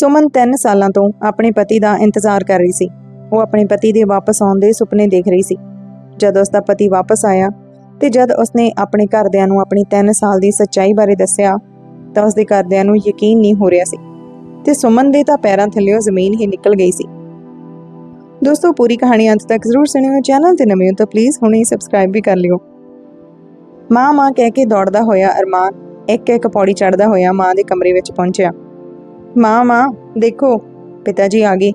ਸੁਮਨ 3 ਸਾਲਾਂ ਤੋਂ ਆਪਣੇ ਪਤੀ ਦਾ ਇੰਤਜ਼ਾਰ ਕਰ ਰਹੀ ਸੀ। ਉਹ ਆਪਣੇ ਪਤੀ ਦੇ ਵਾਪਸ ਆਉਣ ਦੇ ਸੁਪਨੇ ਦੇਖ ਰਹੀ ਸੀ। ਜਦ ਉਸ ਦਾ ਪਤੀ ਵਾਪਸ ਆਇਆ ਤੇ ਜਦ ਉਸਨੇ ਆਪਣੇ ਘਰਦਿਆਂ ਨੂੰ ਆਪਣੀ 3 ਸਾਲ ਦੀ ਸੱਚਾਈ ਬਾਰੇ ਦੱਸਿਆ, ਤਾਂ ਉਸਦੇ ਘਰਦਿਆਂ ਨੂੰ ਯਕੀਨ ਨਹੀਂ ਹੋ ਰਿਹਾ ਸੀ ਤੇ ਸੁਮਨ ਦੇ ਤਾਂ ਪੈਰਾਂ ਥੱਲੇੋਂ ਜ਼ਮੀਨ ਹੀ ਨਿਕਲ ਗਈ ਸੀ। ਦੋਸਤੋ, ਪੂਰੀ ਕਹਾਣੀ ਅੰਤ ਤੱਕ ਜ਼ਰੂਰ ਸੁਣਿਓ, ਚੈਨਲ ਤੇ ਨਵੇਂ ਹੋ ਤਾਂ ਪਲੀਜ਼ ਹੁਣੇ ਸਬਸਕ੍ਰਾਈਬ ਵੀ ਕਰ ਲਿਓ। ਮਾਂ ਮਾਂ ਕਹਿ ਕੇ ਦੌੜਦਾ ਹੋਇਆ ਅਰਮਾਨ ਇੱਕ ਇੱਕ ਪੌੜੀ ਚੜਦਾ ਹੋਇਆ ਮਾਂ ਦੇ ਕਮਰੇ ਵਿੱਚ ਪਹੁੰਚਿਆ। ਮਾਂ ਮਾਂ, ਦੇਖੋ। ਪਿਤਾ ਜੀ ਆ ਗਏ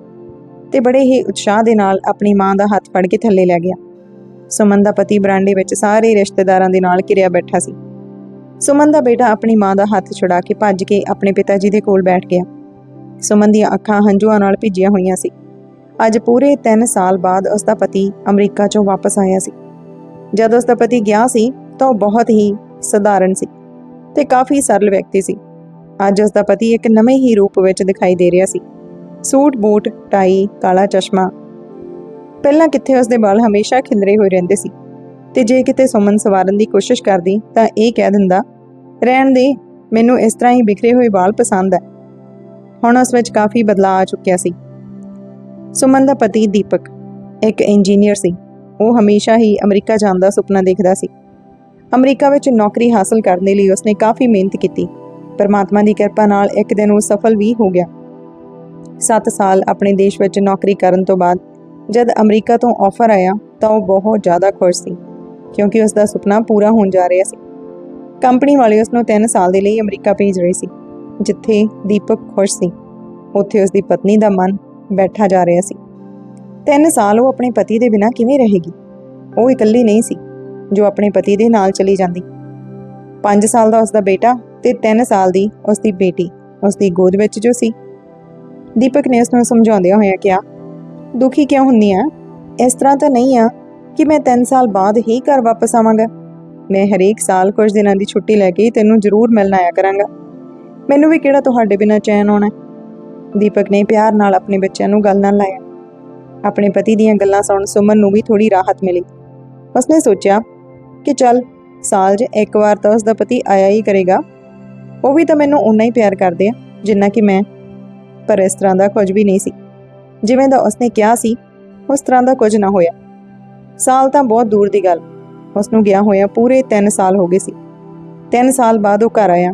ਤੇ ਬੜੇ ਹੀ ਉਤਸ਼ਾਹ ਦੇ ਨਾਲ ਆਪਣੀ ਮਾਂ ਦਾ ਹੱਥ ਫੜ ਕੇ ਥੱਲੇ ਲੈ ਗਿਆ। ਸੁਮਨ ਦਾ ਪਤੀ ਬਰਾਂਡੇ ਵਿੱਚ ਸਾਰੇ ਰਿਸ਼ਤੇਦਾਰਾਂ ਦੇ ਨਾਲ ਕਿਰਿਆ ਬੈਠਾ ਸੀ। ਸੁਮਨ ਦਾ ਬੇਟਾ ਆਪਣੀ ਮਾਂ ਦਾ ਹੱਥ ਛੁਡਾ ਕੇ ਭੱਜ ਕੇ ਆਪਣੇ ਪਿਤਾ ਜੀ ਦੇ ਕੋਲ ਬੈਠ ਗਿਆ। ਸੁਮਨ ਦੀਆਂ ਅੱਖਾਂ ਹੰਝੂਆਂ ਨਾਲ ਭਿੱਜੀਆਂ ਹੋਈਆਂ ਸੀ। ਅੱਜ ਪੂਰੇ 3 ਸਾਲ ਬਾਅਦ ਉਸ ਦਾ ਪਤੀ ਅਮਰੀਕਾ ਚੋਂ ਵਾਪਸ ਆਇਆ ਸੀ। ਜਦ ਉਸ ਦਾ ਪਤੀ ਗਿਆ ਸੀ ਤਾਂ ਉਹ ਬਹੁਤ ਹੀ ਸਧਾਰਨ ਸੀ ਤੇ ਕਾਫੀ ਸਰਲ ਵਿਅਕਤੀ ਸੀ। ਅੱਜ ਉਸ ਦਾ ਪਤੀ ਇੱਕ ਨਵੇਂ ਹੀ ਰੂਪ ਵਿੱਚ ਦਿਖਾਈ ਦੇ ਰਿਹਾ ਸੀ। ਸੂਟ, ਬੂਟ, ਟਾਈ, ਕਾਲਾ ਚਸ਼ਮਾ। ਪਹਿਲਾਂ ਕਿੱਥੇ ਉਸ ਦੇ ਵਾਲ ਹਮੇਸ਼ਾ ਖਿੰਦਰੇ ਹੋਏ ਰਹਿੰਦੇ ਸੀ ਤੇ ਜੇ ਕਿਤੇ ਸੁਮਨ ਸਵਾਰਨ ਦੀ ਕੋਸ਼ਿਸ਼ ਕਰਦੀ ਤਾਂ ਇਹ ਕਹਿ ਦਿੰਦਾ, ਰਹਿਣ ਦੇ, ਮੈਨੂੰ ਇਸ ਤਰ੍ਹਾਂ ਹੀ ਬਿਖਰੇ ਹੋਏ ਵਾਲ ਪਸੰਦ ਹੈ। ਹੁਣ ਉਸ ਵਿੱਚ ਕਾਫੀ ਬਦਲਾਅ ਆ ਚੁੱਕਿਆ ਸੀ। ਸੁਮਨ ਦਾ ਪਤੀ ਦੀਪਕ, ਇੱਕ ਇੰਜੀਨੀਅਰ ਸੀ। ਉਹ ਹਮੇਸ਼ਾ ਹੀ ਅਮਰੀਕਾ ਜਾਣ ਦਾ ਸੁਪਨਾ ਦੇਖਦਾ ਸੀ। ਅਮਰੀਕਾ ਵਿੱਚ ਨੌਕਰੀ ਹਾਸਲ ਕਰਨ ਦੇ ਲਈ ਉਸਨੇ ਕਾਫੀ ਮਿਹਨਤ ਕੀਤੀ। ਪਰਮਾਤਮਾ ਦੀ ਕਿਰਪਾ ਨਾਲ ਇੱਕ ਦਿਨ ਉਹ ਸਫਲ ਵੀ ਹੋ ਗਿਆ। 7 ਸਾਲ ਆਪਣੇ ਦੇਸ਼ ਵਿੱਚ ਨੌਕਰੀ ਕਰਨ ਤੋਂ ਬਾਅਦ ਜਦ ਅਮਰੀਕਾ ਤੋਂ ਆਫਰ ਆਇਆ ਤਾਂ ਉਹ ਬਹੁਤ ਜ਼ਿਆਦਾ ਖੁਸ਼ ਸੀ, ਕਿਉਂਕਿ ਉਸ ਦਾ ਸੁਪਨਾ ਪੂਰਾ ਹੋਣ ਜਾ ਰਿਹਾ ਸੀ। ਕੰਪਨੀ ਵਾਲੇ ਉਸ ਨੂੰ 3 ਸਾਲ ਦੇ ਲਈ ਅਮਰੀਕਾ ਭੇਜ ਰਹੇ ਸੀ, ਜਿੱਥੇ ਦੀਪਕ ਖੁਸ਼ ਸੀ। ਉੱਥੇ ਉਸ ਦੀ ਪਤਨੀ ਦਾ ਮਨ ਬੈਠਾ ਜਾ ਰਿਹਾ ਸੀ। 3 ਸਾਲ ਉਹ ਆਪਣੇ ਪਤੀ ਦੇ ਬਿਨਾਂ ਕਿਵੇਂ ਰਹੇਗੀ? ਉਹ ਇਕੱਲੀ ਨਹੀਂ ਸੀ, ਜੋ ਆਪਣੇ ਪਤੀ ਦੇ ਨਾਲ ਚਲੀ ਜਾਂਦੀ। 5 ਸਾਲ ਦਾ ਉਸ ਦਾ ਬੇਟਾ ਤੇ 3 ਸਾਲ ਦੀ ਉਸ ਦੀ ਬੇਟੀ ਉਸ ਦੀ ਗੋਦ ਵਿੱਚ ਜੋ ਸੀ। ਦੀਪਕ ਨੇ ਉਸ ਨੂੰ ਸਮਝਾਉਂਦਿਆਂ ਹੋਇਆ ਕਿਹਾ, ਦੁਖੀ ਕਿਉਂ ਹੁੰਨੀ ਆ? ਇਸ ਤਰ੍ਹਾਂ ਤਾਂ ਨਹੀਂ ਆ ਕਿ ਮੈਂ 3 ਸਾਲ ਬਾਅਦ ਹੀ ਘਰ ਵਾਪਸ ਆਵਾਂਗਾ। ਮੈਂ ਹਰੇਕ ਸਾਲ ਕੁਝ ਦਿਨਾਂ ਦੀ ਛੁੱਟੀ ਲੈ ਕੇ ਤੈਨੂੰ ਜ਼ਰੂਰ ਮਿਲਣ ਆਇਆ ਕਰਾਂਗਾ। ਮੈਨੂੰ ਵੀ ਕਿਹੜਾ ਤੁਹਾਡੇ ਬਿਨਾਂ ਚੈਨ ਆਉਣਾ? ਦੀਪਕ ਨੇ ਪਿਆਰ ਨਾਲ ਆਪਣੇ ਬੱਚਿਆਂ ਨੂੰ ਗੱਲ ਨਾਲ ਲਾਇਆ। ਆਪਣੇ ਪਤੀ ਦੀਆਂ ਗੱਲਾਂ ਸੁਣ ਸੁਮਨ ਨੂੰ ਵੀ ਥੋੜੀ ਰਾਹਤ ਮਿਲੀ। ਉਸਨੇ ਸੋਚਿਆ ਕਿ ਚੱਲ ਸਾਲ 'ਚ ਇੱਕ ਵਾਰ ਤਾਂ ਉਸ ਦਾ ਪਤੀ ਆਇਆ ਹੀ ਕਰੇਗਾ। ਉਹ ਵੀ ਤਾਂ ਮੈਨੂੰ ਉਨਾ ਹੀ ਪਿਆਰ ਕਰਦੇ ਆ, ਜਿੰਨਾ ਕਿ ਮੈਂ। ਪਰ ਇਸ ਤਰ੍ਹਾਂ ਦਾ ਕੁਝ ਵੀ ਨਹੀਂ ਸੀ। ਜਿਵੇਂ ਦਾ ਉਸਨੇ ਕਿਹਾ ਸੀ, ਉਸ ਤਰ੍ਹਾਂ ਦਾ ਕੁਝ ਨਾ ਹੋਇਆ। ਸਾਲ ਤਾਂ ਬਹੁਤ ਦੂਰ ਦੀ ਗੱਲ। ਉਸ ਨੂੰ ਗਿਆ ਹੋਇਆ ਪੂਰੇ 3 ਸਾਲ ਹੋ ਗਏ ਸੀ। 3 ਸਾਲ ਬਾਅਦ ਉਹ ਘਰ ਆਇਆ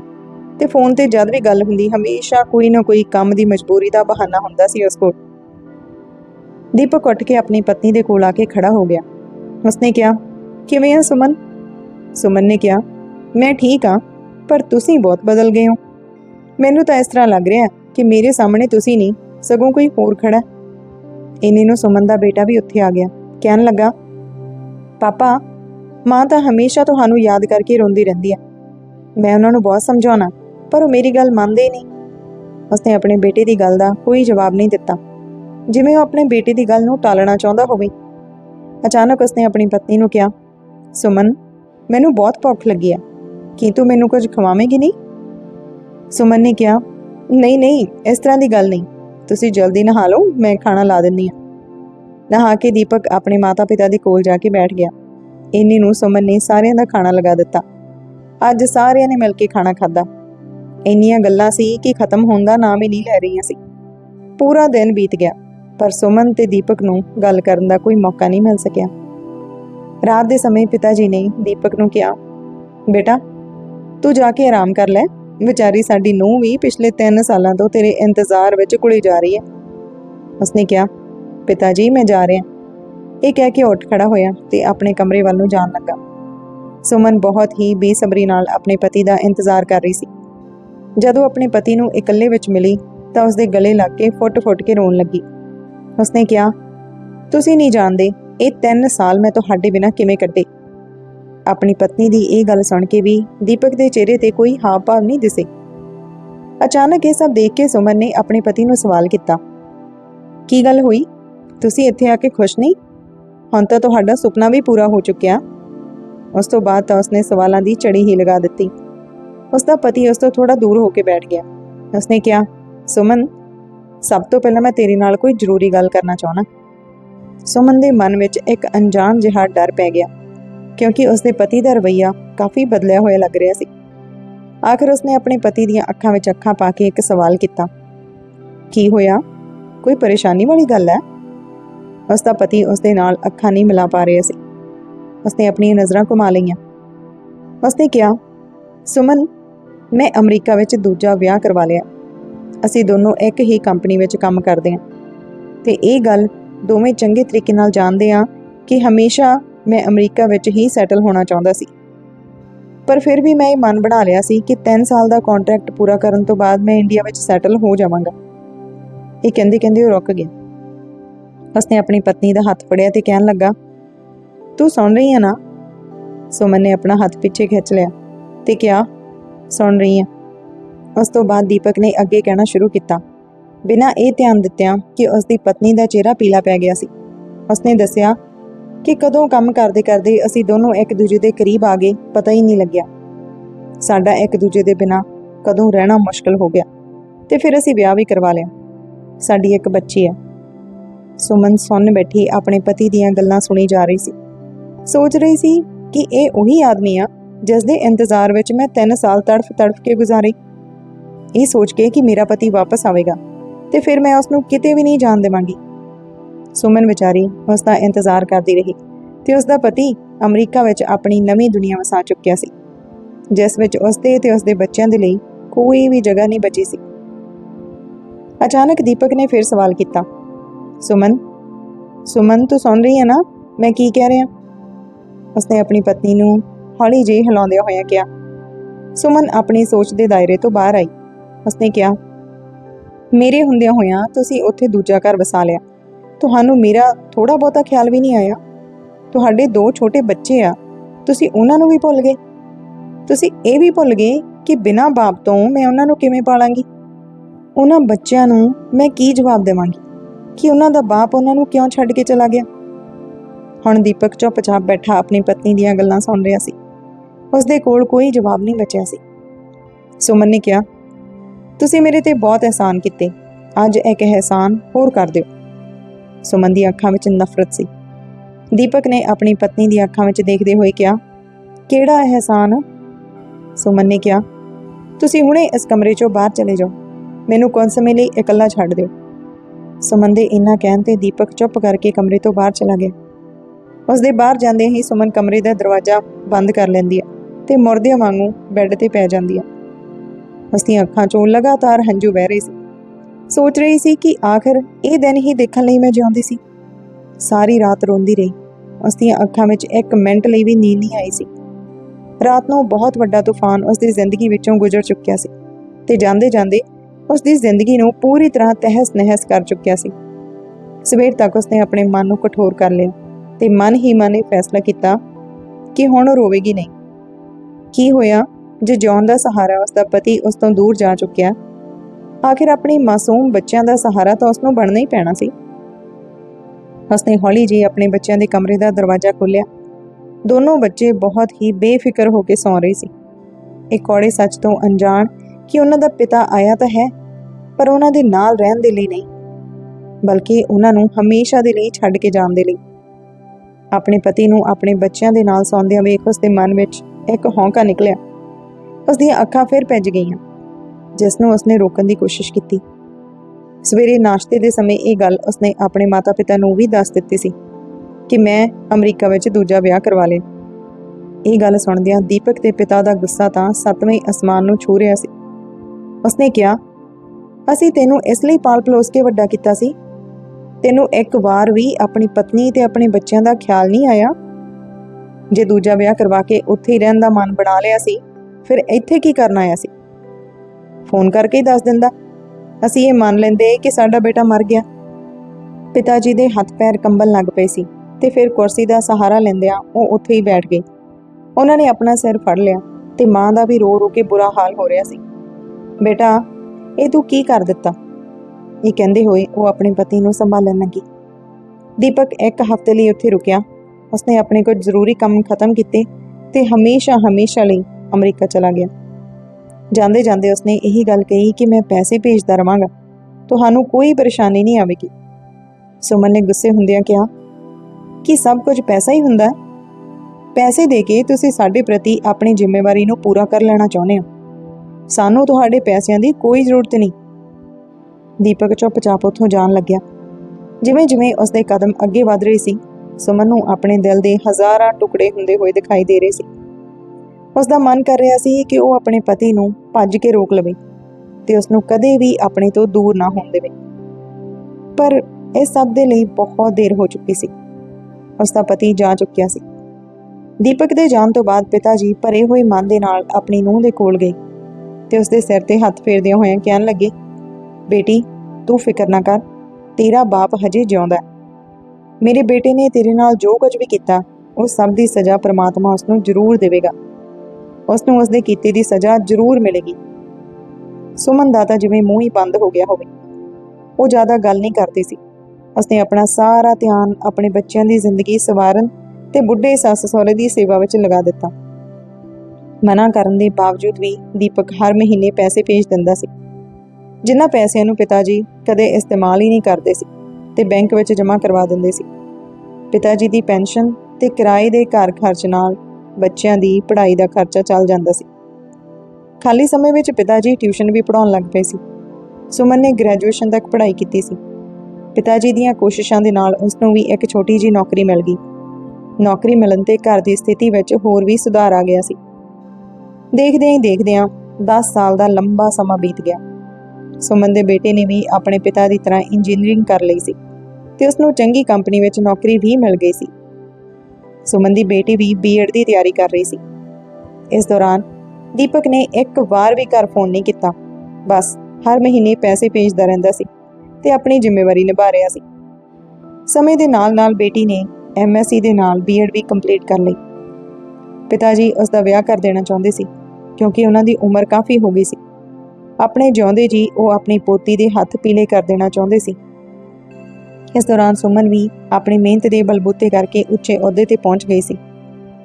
ਤੇ ਫੋਨ ਤੇ ਜਦ ਵੀ ਗੱਲ ਹੁੰਦੀ, ਹਮੇਸ਼ਾ ਕੋਈ ਨਾ ਕੋਈ ਕੰਮ ਦੀ ਮਜਬੂਰੀ ਦਾ ਬਹਾਨਾ ਹੁੰਦਾ ਸੀ ਉਸ ਕੋਲ। ਦੀਪਕ ਉੱਠ ਕੇ ਆਪਣੀ ਪਤਨੀ ਦੇ ਕੋਲ ਆ ਕੇ ਖੜਾ ਹੋ ਗਿਆ। ਉਸਨੇ ਕਿਹਾ, ਕਿਵੇਂ ਆ ਸੁਮਨ? ਸੁਮਨ ਨੇ ਕਿਹਾ, ਮੈਂ ਠੀਕ ਆ ਪਰ ਤੁਸੀਂ ਬਹੁਤ ਬਦਲ ਗਏ ਹੋ। ਮੈਨੂੰ ਤਾਂ ਇਸ ਤਰ੍ਹਾਂ ਲੱਗ ਰਿਹਾ ਕਿ ਮੇਰੇ ਸਾਹਮਣੇ ਤੁਸੀਂ ਨਹੀਂ, ਸਗੋਂ ਕੋਈ ਹੋਰ ਖੜਾ ਹੈ। ਇੰਨੇ ਨੂੰ ਸੁਮਨ ਦਾ ਬੇਟਾ ਵੀ ਉੱਥੇ ਆ ਗਿਆ, ਕਹਿਣ ਲੱਗਾ, ਪਾਪਾ, ਮਾਂ ਤਾਂ ਹਮੇਸ਼ਾ ਤੁਹਾਨੂੰ ਯਾਦ ਕਰਕੇ ਰੋਂਦੀ ਰਹਿੰਦੀ ਆ ਮੈਂ ਉਹਨਾਂ ਨੂੰ ਬਹੁਤ ਸਮਝਾਉਣਾ, ਪਰ ਉਹ ਮੇਰੀ ਗੱਲ ਮੰਨਦੇ ਹੀ ਨਹੀਂ। ਉਸਨੇ ਆਪਣੇ ਬੇਟੇ ਦੀ ਗੱਲ ਦਾ ਕੋਈ ਜਵਾਬ ਨਹੀਂ ਦਿੱਤਾ। ਜਿਵੇਂ ਉਹ ਆਪਣੇ ਬੇਟੇ ਦੀ ਗੱਲ ਨੂੰ ਟਾਲਣਾ ਚਾਹੁੰਦਾ ਹੋਵੇ। ਅਚਾਨਕ ਉਸਨੇ ਆਪਣੀ ਪਤਨੀ ਨੂੰ ਕਿਹਾ, ਸੁਮਨ ਮੈਨੂੰ ਬਹੁਤ ਭੁੱਖ ਲੱਗੀ ਆ। ਕੀ ਤੂੰ ਮੈਨੂੰ ਕੁਝ ਖਵਾਵੇਂਗੀ ਨਹੀਂ? ਸੁਮਨ ਨੇ ਕਿਹਾ, ਨਹੀਂ ਨਹੀਂ, ਇਸ ਤਰ੍ਹਾਂ ਦੀ ਗੱਲ ਨਹੀਂ। ਤੁਸੀਂ ਜਲਦੀ ਨਹਾ ਲਓ, ਮੈਂ ਖਾਣਾ ਲਾ ਦਿੰਨੀ ਆ ਨਹਾ ਕੇ ਦੀਪਕ ਆਪਣੇ ਮਾਤਾ-ਪਿਤਾ ਦੇ ਕੋਲ ਜਾ ਕੇ ਬੈਠ ਗਿਆ। ਇੰਨੇ ਨੂੰ ਸੁਮਨ ਨੇ ਸਾਰਿਆਂ ਦਾ ਖਾਣਾ ਲਗਾ ਦਿੱਤਾ। ਅੱਜ ਸਾਰਿਆਂ ਨੇ ਮਿਲ ਕੇ ਖਾਣਾ ਖਾਧਾ। ਇੰਨੀਆਂ ਗੱਲਾਂ ਸੀ ਕਿ ਖਤਮ ਹੋਣ ਦਾ ਨਾਮ ਹੀ ਨਹੀਂ ਲੈ ਰਹੀਆਂ ਸੀ। ਪੂਰਾ ਦਿਨ ਬੀਤ ਗਿਆ, ਪਰ ਸੁਮਨ ਤੇ ਦੀਪਕ ਨੂੰ ਗੱਲ ਕਰਨ ਦਾ ਕੋਈ ਮੌਕਾ ਨਹੀਂ ਮਿਲ ਸਕਿਆ। ਰਾਤ ਦੇ ਸਮੇਂ ਪਿਤਾ ਜੀ ਨੇ ਦੀਪਕ ਨੂੰ ਕਿਹਾ, ਬੇਟਾ, ਤੂੰ ਜਾ ਕੇ ਆਰਾਮ ਕਰ ਲੈ। ਵਿਚਾਰੀ ਸਾਡੀ ਨੂੰਹ ਵੀ ਪਿਛਲੇ 3 ਸਾਲਾਂ ਤੋਂ ਤੇਰੇ ਇੰਤਜ਼ਾਰ ਵਿੱਚ ਕੁੜੀ ਜਾ ਰਹੀ ਹੈ। ਉਸਨੇ ਕਿਹਾ, ਪਿਤਾ ਜੀ, ਮੈਂ ਜਾ ਰਿਹਾ। ਇਹ ਕਹਿ ਕੇ ਉੱਠ ਖੜਾ ਹੋਇਆ ਤੇ ਆਪਣੇ ਕਮਰੇ ਵੱਲ ਨੂੰ ਜਾਣ ਲੱਗਾ। ਸੁਮਨ ਬਹੁਤ ਹੀ ਬੇਸਬਰੀ ਨਾਲ ਆਪਣੇ ਪਤੀ ਦਾ ਇੰਤਜ਼ਾਰ ਕਰ ਰਹੀ ਸੀ। ਜਦੋਂ ਆਪਣੇ ਪਤੀ ਨੂੰ ਇਕੱਲੇ ਵਿੱਚ ਮਿਲੀ ਤਾਂ ਉਸਦੇ ਗਲੇ ਲੱਗ ਕੇ ਫੁੱਟ-ਫੁੱਟ ਕੇ ਰੋਣ ਲੱਗੀ। ਉਸਨੇ ਕਿਹਾ, ਤੁਸੀਂ ਨਹੀਂ ਜਾਣਦੇ ਇਹ 3 ਸਾਲ ਮੈਂ ਤੁਹਾਡੇ ਬਿਨਾਂ ਕਿਵੇਂ ਕੱਢੇ? ਆਪਣੀ ਪਤਨੀ ਦੀ ਇਹ ਗੱਲ ਸੁਣ ਕੇ ਵੀ ਦੀਪਕ ਦੇ ਚਿਹਰੇ ਤੇ ਕੋਈ ਹਾਵ-ਭਾਵ ਨਹੀਂ ਦਿਸੇ। ਅਚਾਨਕ ਇਹ ਸਭ ਦੇਖ ਕੇ ਸੁਮਨ ਨੇ ਆਪਣੇ ਪਤੀ ਨੂੰ ਸਵਾਲ ਕੀਤਾ, ਕੀ ਗੱਲ ਹੋਈ? ਤੁਸੀਂ ਇੱਥੇ ਆ ਕੇ ਖੁਸ਼ ਨਹੀਂ? ਹੁਣ ਤਾਂ ਤੁਹਾਡਾ ਸੁਪਨਾ ਵੀ ਪੂਰਾ ਹੋ ਚੁੱਕਿਆ। ਉਸ ਤੋਂ ਬਾਅਦ ਤਾਂ ਉਸਨੇ ਸਵਾਲਾਂ ਦੀ ਚੜੀ ਹੀ ਲਗਾ ਦਿੱਤੀ। ਉਸ ਦਾ ਪਤੀ ਉਸ ਤੋਂ ਥੋੜਾ ਦੂਰ ਹੋ ਕੇ ਬੈਠ ਗਿਆ। ਉਸਨੇ ਕਿਹਾ, ਸੁਮਨ, ਸਭ ਤੋਂ ਪਹਿਲਾਂ ਮੈਂ ਤੇਰੇ ਨਾਲ ਕੋਈ ਜ਼ਰੂਰੀ ਗੱਲ ਕਰਨਾ ਚਾਹਣਾ ਸੁਮਨ ਦੇ ਮਨ ਵਿੱਚ ਇੱਕ ਅਣਜਾਣ ਜਿਹਾ ਡਰ ਪੈ ਗਿਆ, ਕਿਉਂਕਿ ਉਸਦੇ ਪਤੀ ਦਾ ਰਵਈਆ ਕਾਫੀ ਬਦਲਿਆ ਹੋਇਆ ਲੱਗ ਰਿਹਾ ਸੀ। ਆਖਰ ਉਸਨੇ ਆਪਣੇ ਪਤੀ ਦੀਆਂ ਅੱਖਾਂ ਵਿੱਚ ਅੱਖਾਂ ਪਾ ਕੇ ਇੱਕ ਸਵਾਲ ਕੀਤਾ, ਕੀ ਹੋਇਆ? ਕੋਈ ਪਰੇਸ਼ਾਨੀ ਵਾਲੀ ਗੱਲ ਹੈ? ਉਸਦਾ ਪਤੀ ਉਸਦੇ ਨਾਲ ਅੱਖਾਂ ਨਹੀਂ ਮਿਲਾ ਪਾ ਰਿਹਾ ਸੀ। ਉਸਨੇ ਆਪਣੀਆਂ ਨਜ਼ਰਾਂ ਘੁਮਾ ਲਈਆਂ। ਉਸਨੇ ਕਿਹਾ, ਸੁਮਨ, ਮੈਂ ਅਮਰੀਕਾ ਵਿੱਚ ਦੂਜਾ ਵਿਆਹ ਕਰਵਾ ਲਿਆ। ਅਸੀਂ ਦੋਨੋਂ ਇੱਕ ਹੀ ਕੰਪਨੀ ਵਿੱਚ ਕੰਮ ਕਰਦੇ ਹਾਂ। ਤੇ ਇਹ ਗੱਲ ਦੋਵੇਂ ਚੰਗੇ ਤਰੀਕੇ ਨਾਲ ਜਾਣਦੇ ਹਾਂ ਕਿ ਹਮੇਸ਼ਾ ਮੈਂ ਅਮਰੀਕਾ ਵਿੱਚ ਹੀ ਸੈਟਲ ਹੋਣਾ ਚਾਹੁੰਦਾ ਸੀ। ਪਰ ਫਿਰ ਵੀ ਮੈਂ ਇਹ ਮਨ ਬਣਾ ਲਿਆ ਸੀ ਕਿ 3 ਸਾਲ ਦਾ ਕੰਟਰੈਕਟ ਪੂਰਾ ਕਰਨ ਤੋਂ ਬਾਅਦ ਮੈਂ ਇੰਡੀਆ ਵਿੱਚ ਸੈਟਲ ਹੋ ਜਾਵਾਂਗਾ। ਇਹ ਕਹਿੰਦੇ ਕਹਿੰਦੇ ਉਹ ਰੁਕ ਗਿਆ। ਉਸਨੇ ਆਪਣੀ ਪਤਨੀ ਦਾ ਹੱਥ ਫੜਿਆ ਤੇ ਕਹਿਣ ਲੱਗਾ, ਤੂੰ ਸੁਣ ਰਹੀ ਹੈ ਨਾ? ਸੁਮਨ ਨੇ ਆਪਣਾ ਹੱਥ ਪਿੱਛੇ ਖਿੱਚ ਲਿਆ ਤੇ ਕਿਹਾ, ਸੁਣ ਰਹੀ ਹਾਂ। ਉਸ ਤੋਂ ਬਾਅਦ ਦੀਪਕ ਨੇ ਅੱਗੇ ਕਹਿਣਾ ਸ਼ੁਰੂ ਕੀਤਾ ਬਿਨਾਂ ਇਹ ਧਿਆਨ ਦਿੱਤਿਆਂ ਕਿ ਉਸ ਦੀ ਪਤਨੀ ਦਾ ਚਿਹਰਾ ਪੀਲਾ ਪੈ ਗਿਆ ਸੀ। ਉਸਨੇ ਦੱਸਿਆ ਕਿ ਕਦੋਂ ਕੰਮ ਕਰਦੇ ਕਰਦੇ ਅਸੀਂ ਦੋਨੋਂ ਇੱਕ ਦੂਜੇ ਦੇ ਕਰੀਬ ਆ ਗਏ, ਪਤਾ ਹੀ ਨਹੀਂ ਲੱਗਿਆ। ਸਾਡਾ ਇੱਕ ਦੂਜੇ ਦੇ ਬਿਨਾਂ ਕਦੋਂ ਰਹਿਣਾ ਮੁਸ਼ਕਲ ਹੋ ਗਿਆ ਤੇ ਫਿਰ ਅਸੀਂ ਵਿਆਹ ਵੀ ਕਰਵਾ ਲਿਆ। ਸਾਡੀ ਇੱਕ ਬੱਚੀ ਹੈ ਸੁਮਨ ਸੁਣ ਬੈਠੀ ਆਪਣੇ ਪਤੀ ਦੀਆਂ ਗੱਲਾਂ ਸੁਣੀ ਜਾ ਰਹੀ ਸੀ। ਸੋਚ ਰਹੀ ਸੀ ਕਿ ਇਹ ਉਹੀ ਆਦਮੀ ਆ ਜਿਸ ਦੇ ਇੰਤਜ਼ਾਰ ਵਿੱਚ ਮੈਂ 3 ਸਾਲ ਤੜਫ ਤੜਫ ਕੇ ਗੁਜ਼ਾਰੇ। ਇਹ ਸੋਚ ਕੇ ਕਿ ਮੇਰਾ ਪਤੀ ਵਾਪਸ ਆਵੇਗਾ। ਤੇ ਫਿਰ ਮੈਂ ਉਸ ਨੂੰ ਕਿਤੇ ਵੀ ਨਹੀਂ ਜਾਣ ਦੇਵਾਂਗੀ। ਸੁਮਨ ਵਿਚਾਰੀ ਉਸ ਦਾ ਇੰਤਜ਼ਾਰ ਕਰਦੀ ਰਹੀ ਤੇ ਉਸ ਦਾ ਪਤੀ ਅਮਰੀਕਾ ਵਿੱਚ ਆਪਣੀ ਨਵੀਂ ਦੁਨੀਆ ਵਸਾ ਚੁੱਕਿਆ ਸੀ, ਜਿਸ ਵਿੱਚ ਉਸ ਦੇ ਤੇ ਉਸ ਦੇ ਬੱਚਿਆਂ ਦੇ ਲਈ ਕੋਈ ਵੀ ਜਗ੍ਹਾ ਨਹੀਂ ਬਚੀ ਸੀ। ਅਚਾਨਕ ਦੀਪਕ ਨੇ ਫਿਰ ਸਵਾਲ ਕੀਤਾ, ਸੁਮਨ ਸੁਮਨ, ਤੂੰ ਸੁਣ ਰਹੀ ਹੈ ਨਾ? ਮੈਂ ਕੀ ਕਹਿ ਰਿਹਾ? ਉਸਨੇ ਆਪਣੀ ਪਤਨੀ ਨੂੰ ਹੌਲੀ ਜਿਹੀ ਹਿਲਾਉਂਦਿਆਂ ਹੋਇਆ ਕਿਹਾ। ਸੁਮਨ ਆਪਣੀ ਸੋਚ ਦੇ ਦਾਇਰੇ ਤੋਂ ਬਾਹਰ ਆਈ। ਉਸਨੇ ਕਿਹਾ ਮੇਰੇ ਹੁੰਦਿਆਂ ਹੋਇਆਂ ਤੁਸੀਂ ਉੱਥੇ ਦੂਜਾ ਘਰ ਵਸਾ ਲਿਆ। ਤੁਹਾਨੂੰ ਮੇਰਾ ਥੋੜਾ ਬਹੁਤਾ ਖਿਆਲ ਵੀ ਨਹੀਂ ਆਇਆ। ਤੁਹਾਡੇ ਦੋ ਛੋਟੇ ਬੱਚੇ ਆ। ਤੁਸੀਂ ਉਹਨਾਂ ਨੂੰ ਵੀ ਭੁੱਲ ਗਏ। ਤੁਸੀਂ ਇਹ ਵੀ ਭੁੱਲ ਗਏ ਕਿ ਬਿਨਾਂ ਬਾਪ ਤੋਂ ਮੈਂ ਉਹਨਾਂ ਨੂੰ ਕਿਵੇਂ ਪਾਲਾਂਗੀ? ਉਹਨਾਂ ਬੱਚਿਆਂ ਨੂੰ ਮੈਂ ਕੀ ਜਵਾਬ ਦੇਵਾਂਗੀ? ਕਿ ਉਹਨਾਂ ਦਾ ਬਾਪ ਉਹਨਾਂ ਨੂੰ ਕਿਉਂ ਛੱਡ ਕੇ ਚਲਾ ਗਿਆ? ਹੁਣ ਦੀਪਕ ਚੁੱਪਚਾਪ ਬੈਠਾ ਆਪਣੀ ਪਤਨੀ ਦੀਆਂ ਗੱਲਾਂ ਸੁਣ ਰਿਹਾ ਸੀ। ਉਸ ਦੇ ਕੋਲ ਕੋਈ ਜਵਾਬ ਨਹੀਂ ਬਚਿਆ ਸੀ। ਸੁਮਨ ਨੇ ਕਿਹਾ ਤੁਸੀਂ ਮੇਰੇ ਤੇ ਬਹੁਤ ਅਹਿਸਾਨ ਕੀਤੇ। ਅੱਜ ਇੱਕ ਅਹਿਸਾਨ ਹੋਰ ਕਰ ਦਿਓ। ਸੁਮਨ ਦੀ ਅੱਖਾਂ ਵਿੱਚ ਨਫ਼ਰਤ ਸੀ। ਦੀਪਕ ਨੇ ਆਪਣੀ ਪਤਨੀ ਦੀਆਂ ਅੱਖਾਂ ਵਿੱਚ ਦੇਖਦੇ ਹੋਏ ਕਿਹਾ, ਕਿਹੜਾ ਅਹਿਸਾਨ? ਸੁਮਨ ਨੇ ਕਿਹਾ, ਤੁਸੀਂ ਹੁਣੇ ਇਸ ਕਮਰੇ ਚੋਂ ਬਾਹਰ ਚਲੇ ਜਾਓ। ਮੈਨੂੰ ਕੁਝ ਸਮੇਂ ਲਈ ਇਕੱਲਾ ਛੱਡ ਦਿਓ। ਸੁਮਨ ਦੇ ਇੰਨਾ ਕਹਿਣ ਤੇ ਦੀਪਕ ਚੁੱਪ ਕਰਕੇ ਕਮਰੇ ਤੋਂ ਬਾਹਰ ਚਲਾ ਗਿਆ। ਉਸ ਦੇ ਬਾਹਰ ਜਾਂਦੇ ਹੀ ਸੁਮਨ ਕਮਰੇ ਦਾ ਦਰਵਾਜ਼ਾ ਬੰਦ ਕਰ ਲੈਂਦੀ ਹੈ ਤੇ ਮੁਰਦਿਆਂ ਵਾਂਗੂ ਬੈੱਡ ਤੇ ਪੈ ਜਾਂਦੀ ਹੈ ਉਸ ਦੀਆਂ ਅੱਖਾਂ ਚੋਂ ਲਗਾਤਾਰ ਹੰਝੂ ਵਹਿ ਰਹੇ ਸੀ। ਸੋਚ ਰਹੀ ਸੀ ਕਿ ਆਖਰ ਇਹ ਦਿਨ ਹੀ ਦੇਖਣ ਲਈ ਮੈਂ ਜਿਉਂਦੀ ਸੀ। ਸਾਰੀ ਰਾਤ ਰੋਂਦੀ ਰਹੀ। ਉਸ ਦੀਆਂ ਅੱਖਾਂ ਵਿੱਚ ਇੱਕ ਮਿੰਟ ਲਈ ਵੀ ਨੀਂਦ ਨਹੀਂ ਆਈ ਸੀ। ਰਾਤ ਨੂੰ ਬਹੁਤ ਵੱਡਾ ਤੂਫਾਨ ਉਸ ਦੀ ਜ਼ਿੰਦਗੀ ਵਿੱਚੋਂ ਗੁਜ਼ਰ ਚੁੱਕਿਆ ਸੀ ਤੇ ਜਾਂਦੇ ਜਾਂਦੇ ਉਸ ਦੀ ਜ਼ਿੰਦਗੀ ਨੂੰ ਪੂਰੀ ਤਰ੍ਹਾਂ ਤਹਿਸ-ਨਹਿਸ ਕਰ ਚੁੱਕਿਆ ਸੀ। ਸਵੇਰ ਤੱਕ ਉਸਨੇ ਆਪਣੇ ਮਨ ਨੂੰ ਕਠੋਰ ਕਰ ਲਿਆ ਤੇ ਮਨ ਹੀ ਮਨ ਇਹ ਫੈਸਲਾ ਕੀਤਾ ਕਿ ਹੁਣ ਰੋਵੇਗੀ ਨਹੀਂ। ਕੀ ਹੋਇਆ? ਜੇ ਜੌਨ ਦਾ ਸਹਾਰਾ ਉਸ ਦਾ ਪਤੀ ਉਸ ਤੋਂ ਦੂਰ ਜਾ ਚੁੱਕਿਆ, ਆਖਿਰ ਆਪਣੀ ਮਾਸੂਮ ਬੱਚਿਆਂ ਦਾ ਸਹਾਰਾ ਤਾਂ ਉਸ ਨੂੰ ਬਣਨਾ ਹੀ ਪੈਣਾ ਸੀ। ਉਸਨੇ ਹੌਲੀ ਜਿਹੀ ਆਪਣੇ ਬੱਚਿਆਂ ਦੇ ਕਮਰੇ ਦਾ ਦਰਵਾਜ਼ਾ ਖੋਲ੍ਹਿਆ। ਦੋਨੋਂ ਬੱਚੇ ਬਹੁਤ ਹੀ ਬੇਫਿਕਰ ਹੋ ਕੇ ਸੌਂ ਰਹੇ ਸੀ। ਇਹ ਕੌੜੇ ਸੱਚ ਤੋਂ ਅਣਜਾਣ ਕਿ ਉਹਨਾਂ ਦਾ ਪਿਤਾ ਆਇਆ ਤਾਂ ਹੈ, ਪਰ ਉਹਨਾਂ ਦੇ ਨਾਲ ਰਹਿਣ ਦੇ ਲਈ ਨਹੀਂ, ਬਲਕਿ ਉਹਨਾਂ ਨੂੰ ਹਮੇਸ਼ਾ ਦੇ ਲਈ ਛੱਡ ਕੇ ਜਾਣ ਦੇ ਲਈ। ਆਪਣੇ ਪਤੀ ਨੂੰ ਆਪਣੇ ਬੱਚਿਆਂ ਦੇ ਨਾਲ ਸੌਂਦਿਆਂ ਵੇਖ ਉਸ ਦੇ ਮਨ ਵਿੱਚ ਇੱਕ ਹੌਂਕਾ ਨਿਕਲਿਆ। ਉਸ ਦੀਆਂ ਅੱਖਾਂ ਫਿਰ ਭਿੱਜ ਗਈਆਂ ਜਿਸ ਨੂੰ ਉਸਨੇ ਰੋਕਣ ਦੀ ਕੋਸ਼ਿਸ਼ ਕੀਤੀ। ਸਵੇਰੇ ਨਾਸ਼ਤੇ ਦੇ ਸਮੇਂ ਇਹ ਗੱਲ ਉਸਨੇ ਆਪਣੇ ਮਾਤਾ-ਪਿਤਾ ਨੂੰ ਵੀ ਦੱਸ ਦਿੱਤੀ ਸੀ ਕਿ ਮੈਂ ਅਮਰੀਕਾ ਵਿੱਚ ਦੂਜਾ ਵਿਆਹ ਕਰਵਾ ਲਿਆ ਇਹ ਗੱਲ ਸੁਣਦਿਆਂ ਦੀਪਕ ਦੇ ਪਿਤਾ ਦਾ ਗੁੱਸਾ ਤਾਂ ਸੱਤਵੇਂ ਅਸਮਾਨ ਨੂੰ ਛੂ ਰਿਹਾ ਸੀ। ਉਸਨੇ ਕਿਹਾ, ਅਸੀਂ ਤੈਨੂੰ ਇਸ ਲਈ ਪਾਲ ਪਲੋਸ ਕੇ ਵੱਡਾ ਕੀਤਾ ਸੀ? ਤੈਨੂੰ ਇੱਕ ਵਾਰ ਵੀ ਆਪਣੀ ਪਤਨੀ ਤੇ ਆਪਣੇ ਬੱਚਿਆਂ ਦਾ ਖਿਆਲ ਨਹੀਂ ਆਇਆ? ਜੇ ਦੂਜਾ ਵਿਆਹ ਕਰਵਾ ਕੇ ਉੱਥੇ ਹੀ ਰਹਿਣ ਦਾ ਮਨ ਬਣਾ ਲਿਆ ਸੀ ਫਿਰ ਇੱਥੇ ਕੀ ਕਰਨ ਆਇਆ ਸੀ? ਫੋਨ ਕਰਕੇ ਹੀ ਦੱਸ ਦਿੰਦਾ। ਅਸੀਂ ਇਹ ਮੰਨ ਲੈਂਦੇ ਕਿ ਸਾਡਾ ਬੇਟਾ ਮਰ ਗਿਆ। ਪਿਤਾ ਜੀ ਦੇ ਹੱਥ ਪੈਰ ਕੰਬਣ ਲੱਗ ਪਏ ਸੀ ਤੇ ਫਿਰ ਕੁਰਸੀ ਦਾ ਸਹਾਰਾ ਲੈਂਦਿਆਂ ਉਹ ਉੱਥੇ ਹੀ ਬੈਠ ਗਏ। ਉਹਨਾਂ ਨੇ ਆਪਣਾ ਸਿਰ ਫੜ ਲਿਆ ਤੇ ਮਾਂ ਦਾ ਵੀ ਰੋ ਰੋ ਕੇ ਬੁਰਾ ਹਾਲ ਹੋ ਰਿਹਾ ਸੀ। ਬੇਟਾ, ਇਹ ਤੂੰ ਕੀ ਕਰ ਦਿੱਤਾ? ਇਹ ਕਹਿੰਦੇ ਹੋਏ ਉਹ ਆਪਣੇ ਪਤੀ ਨੂੰ ਸੰਭਾਲਣ ਲੱਗੀ। ਦੀਪਕ ਇੱਕ ਹਫ਼ਤੇ ਲਈ ਉੱਥੇ ਰੁਕਿਆ। ਉਸਨੇ ਆਪਣੇ ਕੁਝ ਜ਼ਰੂਰੀ ਕੰਮ ਖਤਮ ਕੀਤੇ ਤੇ ਹਮੇਸ਼ਾ ਹਮੇਸ਼ਾ ਲਈ ਅਮਰੀਕਾ ਚਲਾ ਗਿਆ। ਜਾਂਦੇ ਜਾਂਦੇ ਉਸਨੇ ਇਹੀ ਗੱਲ ਕਹੀ ਕਿ ਮੈਂ ਪੈਸੇ ਭੇਜਦਾ ਰਵਾਂਗਾ। ਤੁਹਾਨੂੰ ਕੋਈ ਪਰੇਸ਼ਾਨੀ ਨਹੀਂ ਆਵੇਗੀ। ਸੁਮਨ ਨੇ ਗੁੱਸੇ ਹੁੰਦਿਆਂ ਕਿਹਾ, ਕਿ ਸਭ ਕੁਝ ਪੈਸਾ ਹੀ ਹੁੰਦਾ ਹੈ? ਪੈਸੇ ਦੇ ਕੇ ਤੁਸੀਂ ਸਾਡੇ ਪ੍ਰਤੀ ਆਪਣੀ ਜ਼ਿੰਮੇਵਾਰੀ ਨੂੰ ਪੂਰਾ ਕਰ ਲੈਣਾ ਚਾਹੁੰਦੇ ਹੋ। ਸਾਨੂੰ ਤੁਹਾਡੇ ਪੈਸਿਆਂ ਦੀ ਕੋਈ ਜ਼ਰੂਰਤ ਨਹੀਂ। ਦੀਪਕ ਚੁੱਪਚਾਪ ਉੱਥੋਂ ਜਾਣ ਲੱਗਿਆ। ਜਿਵੇਂ ਜਿਵੇਂ ਉਸਦੇ ਕਦਮ ਅੱਗੇ ਵਧ ਰਹੇ ਸੀ, ਸੁਮਨ ਨੂੰ ਆਪਣੇ ਦਿਲ ਦੇ ਹਜ਼ਾਰਾਂ ਟੁਕੜੇ ਹੁੰਦੇ ਹੋਏ ਦਿਖਾਈ ਦੇ ਰਹੇ ਸੀ। ਉਸ ਦਾ ਮਨ ਕਰ ਰਿਹਾ ਸੀ ਕਿ ਉਹ ਆਪਣੇ ਪਤੀ ਨੂੰ ਭੱਜ ਕੇ ਰੋਕ ਲਵੇ ਤੇ ਉਸ ਨੂੰ ਕਦੇ ਵੀ ਆਪਣੇ ਤੋਂ ਦੂਰ ਨਾ ਹੋਣ ਦੇਵੇ। ਪਰ ਇਹ ਸਭ ਦੇ ਲਈ ਬਹੁਤ ਦੇਰ ਹੋ ਚੁੱਕੀ ਸੀ। ਉਸ ਦਾ ਪਤੀ ਜਾ ਚੁੱਕਿਆ ਸੀ। ਦੀਪਕ ਦੇ ਜਾਣ ਤੋਂ ਬਾਅਦ ਪਿਤਾ ਜੀ ਭਰੇ ਹੋਏ ਮਨ ਦੇ ਨਾਲ ਆਪਣੀ ਨੂੰਹ ਦੇ ਕੋਲ ਗਏ ਤੇ ਉਸ ਦੇ ਸਿਰ ਤੇ ਹੱਥ ਫੇਰਦਿਆਂ ਹੋਇਆਂ ਕਹਿਣ ਲੱਗੇ, ਬੇਟੀ, ਤੂੰ ਫਿਕਰ ਨਾ ਕਰ, ਤੇਰਾ ਬਾਪ ਹਜੇ ਜਿਉਂਦਾ ਹੈ। ਮੇਰੇ ਬੇਟੇ ਨੇ ਤੇਰੇ ਨਾਲ ਜੋ ਕੁਝ ਵੀ ਕੀਤਾ, ਉਹ ਸਭ ਦੀ ਸਜ਼ਾ ਪ੍ਰਮਾਤਮਾ ਉਸ ਨੂੰ ਜ਼ਰੂਰ ਦੇਵੇਗਾ। ਉਸ ਨੂੰ ਉਸ ਦੇ ਕੀਤੇ ਦੀ ਸਜ਼ਾ ਜ਼ਰੂਰ ਮਿਲੇਗੀ। ਸੁਮਨ ਦਾ ਤਾਂ ਜਿਵੇਂ ਮੂੰਹ ਹੀ ਬੰਦ ਹੋ ਗਿਆ ਹੋਵੇ। ਉਹ ਜ਼ਿਆਦਾ ਗੱਲ ਨਹੀਂ ਕਰਦੀ ਸੀ। ਉਸਨੇ ਆਪਣਾ ਸਾਰਾ ਧਿਆਨ ਆਪਣੇ ਬੱਚਿਆਂ ਦੀ ਜ਼ਿੰਦਗੀ ਸਵਾਰਨ ਤੇ ਬੁੱਢੇ ਸੱਸ ਸਹੁਰੇ ਦੀ ਸੇਵਾ ਵਿੱਚ ਲਗਾ ਦਿੱਤਾ। ਮਨਾ ਕਰਨ ਦੇ ਬਾਵਜੂਦ ਵੀ ਦੀਪਕ ਹਰ ਮਹੀਨੇ ਪੈਸੇ ਭੇਜ ਦਿੰਦਾ ਸੀ। ਜਿਨ੍ਹਾਂ ਪੈਸਿਆਂ ਨੂੰ ਪਿਤਾ ਜੀ ਕਦੇ ਇਸਤੇਮਾਲ ਹੀ ਨਹੀਂ ਕਰਦੇ ਸੀ ਤੇ ਬੈਂਕ ਵਿੱਚ ਜਮ੍ਹਾਂ ਕਰਵਾ ਦਿੰਦੇ ਸੀ। ਪਿਤਾ ਜੀ ਦੀ ਪੈਨਸ਼ਨ ਤੇ ਕਿਰਾਏ ਦੇ ਘਰ ਖਰਚ ਨਾਲ ਬੱਚਿਆਂ ਦੀ ਪੜ੍ਹਾਈ ਦਾ ਖਰਚਾ ਚੱਲ ਜਾਂਦਾ ਸੀ। ਖਾਲੀ ਸਮੇਂ ਵਿੱਚ ਪਿਤਾ ਜੀ ਟਿਊਸ਼ਨ ਵੀ ਪੜਾਉਣ ਲੱਗ ਪਏ ਸੀ। ਸੁਮਨ ਨੇ ਗ੍ਰੈਜੂਏਸ਼ਨ ਤੱਕ ਪੜ੍ਹਾਈ ਕੀਤੀ ਸੀ। ਪਿਤਾ ਜੀ ਦੀਆਂ ਕੋਸ਼ਿਸ਼ਾਂ ਦੇ ਨਾਲ ਉਸ ਨੂੰ ਵੀ ਇੱਕ ਛੋਟੀ ਜੀ ਨੌਕਰੀ ਮਿਲ ਗਈ। ਨੌਕਰੀ ਮਿਲਣ ਤੇ ਘਰ ਦੀ ਸਥਿਤੀ ਵਿੱਚ ਹੋਰ ਵੀ ਸੁਧਾਰ ਆ ਗਿਆ ਸੀ। ਦੇਖਦਿਆਂ ਹੀ ਦੇਖਦਿਆਂ 10 ਸਾਲ ਦਾ ਲੰਬਾ ਸਮਾਂ ਬੀਤ ਗਿਆ। ਸੁਮਨ ਦੇ ਬੇਟੇ ਨੇ ਵੀ ਆਪਣੇ ਪਿਤਾ ਦੀ ਤਰ੍ਹਾਂ ਇੰਜੀਨੀਅਰਿੰਗ ਕਰ ਲਈ ਸੀ ਤੇ ਉਸ ਨੂੰ ਚੰਗੀ ਕੰਪਨੀ ਵਿੱਚ ਨੌਕਰੀ ਵੀ ਮਿਲ ਗਈ ਸੀ। ਸੁਮਨ ਦੀ ਬੇਟੀ ਵੀ ਬੀਐਡ ਦੀ ਤਿਆਰੀ ਕਰ ਰਹੀ ਸੀ। ਇਸ ਦੌਰਾਨ ਦੀਪਕ ਨੇ ਇੱਕ ਵਾਰ ਵੀ ਘਰ ਫੋਨ ਨਹੀਂ ਕੀਤਾ। ਬਸ ਹਰ ਮਹੀਨੇ ਪੈਸੇ ਭੇਜਦਾ ਰਹਿੰਦਾ ਸੀ ਤੇ ਆਪਣੀ ਜ਼ਿੰਮੇਵਾਰੀ ਨਿਭਾ ਰਿਹਾ ਸੀ। ਸਮੇਂ ਦੇ ਨਾਲ-ਨਾਲ ਬੇਟੀ ਨੇ ਐਮਐਸਸੀ ਦੇ ਨਾਲ ਬੀਐਡ ਵੀ ਕੰਪਲੀਟ ਕਰ ਲਈ। ਪਿਤਾ ਜੀ ਉਸ ਦਾ ਵਿਆਹ ਕਰ ਦੇਣਾ ਚਾਹੁੰਦੇ ਸੀ, ਕਿਉਂਕਿ ਉਹਨਾਂ ਦੀ ਉਮਰ ਕਾਫੀ ਹੋ ਗਈ ਸੀ। ਆਪਣੇ ਜਿਉਂਦੇ ਜੀ ਉਹ ਆਪਣੀ ਪੋਤੀ ਦੇ ਹੱਥ ਪੀਲੇ ਕਰ ਦੇਣਾ ਚਾਹੁੰਦੇ ਸੀ। ਇਸ ਦੌਰਾਨ ਸੁਮਨ ਵੀ ਆਪਣੀ ਮਿਹਨਤ ਦੇ ਬਲਬੂਤੇ ਕਰਕੇ ਉੱਚੇ ਅਹੁਦੇ ਤੇ ਪਹੁੰਚ ਗਈ ਸੀ।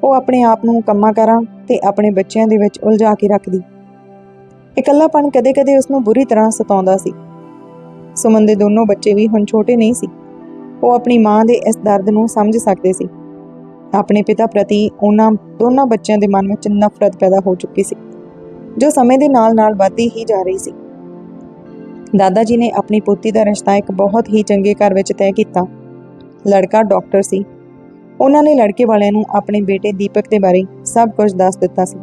ਉਹ ਆਪਣੇ ਆਪ ਨੂੰ ਕੰਮਾਂ ਕਰਾਂ ਤੇ ਆਪਣੇ ਬੱਚਿਆਂ ਦੇ ਵਿੱਚ ਉਲਝਾ ਕੇ ਰੱਖਦੀ। ਇਕੱਲਾਪਣ ਕਦੇ-ਕਦੇ ਉਸ ਨੂੰ ਬੁਰੀ ਤਰ੍ਹਾਂ ਸਤਾਉਂਦਾ ਸੀ। ਸੁਮਨ ਦੇ ਦੋਨੋਂ ਬੱਚੇ ਵੀ ਹੁਣ ਛੋਟੇ ਨਹੀਂ ਸੀ। ਉਹ ਆਪਣੀ ਮਾਂ ਦੇ ਇਸ ਦਰਦ ਨੂੰ ਸਮਝ ਸਕਦੇ ਸੀ। ਆਪਣੇ ਪਿਤਾ ਪ੍ਰਤੀ ਉਹਨਾਂ ਦੋਨਾਂ ਬੱਚਿਆਂ ਦੇ ਮਨ ਵਿੱਚ ਨਫ਼ਰਤ ਪੈਦਾ ਹੋ ਚੁੱਕੀ ਸੀ, ਜੋ ਸਮੇਂ ਦੇ ਨਾਲ-ਨਾਲ ਵੱਧਦੀ ਹੀ ਜਾ ਰਹੀ ਸੀ। ਦਾਦਾ ਜੀ ਨੇ ਆਪਣੀ ਪੋਤੀ ਦਾ ਰਿਸ਼ਤਾ ਇੱਕ ਬਹੁਤ ਹੀ ਚੰਗੇ ਘਰ ਵਿੱਚ ਤੈਅ ਕੀਤਾ। ਲੜਕਾ ਡਾਕਟਰ ਸੀ। ਉਹਨਾਂ ਨੇ ਲੜਕੇ ਵਾਲਿਆਂ ਨੂੰ ਆਪਣੇ ਬੇਟੇ ਦੀਪਕ ਦੇ ਬਾਰੇ ਸਭ ਕੁਝ ਦੱਸ ਦਿੱਤਾ ਸੀ।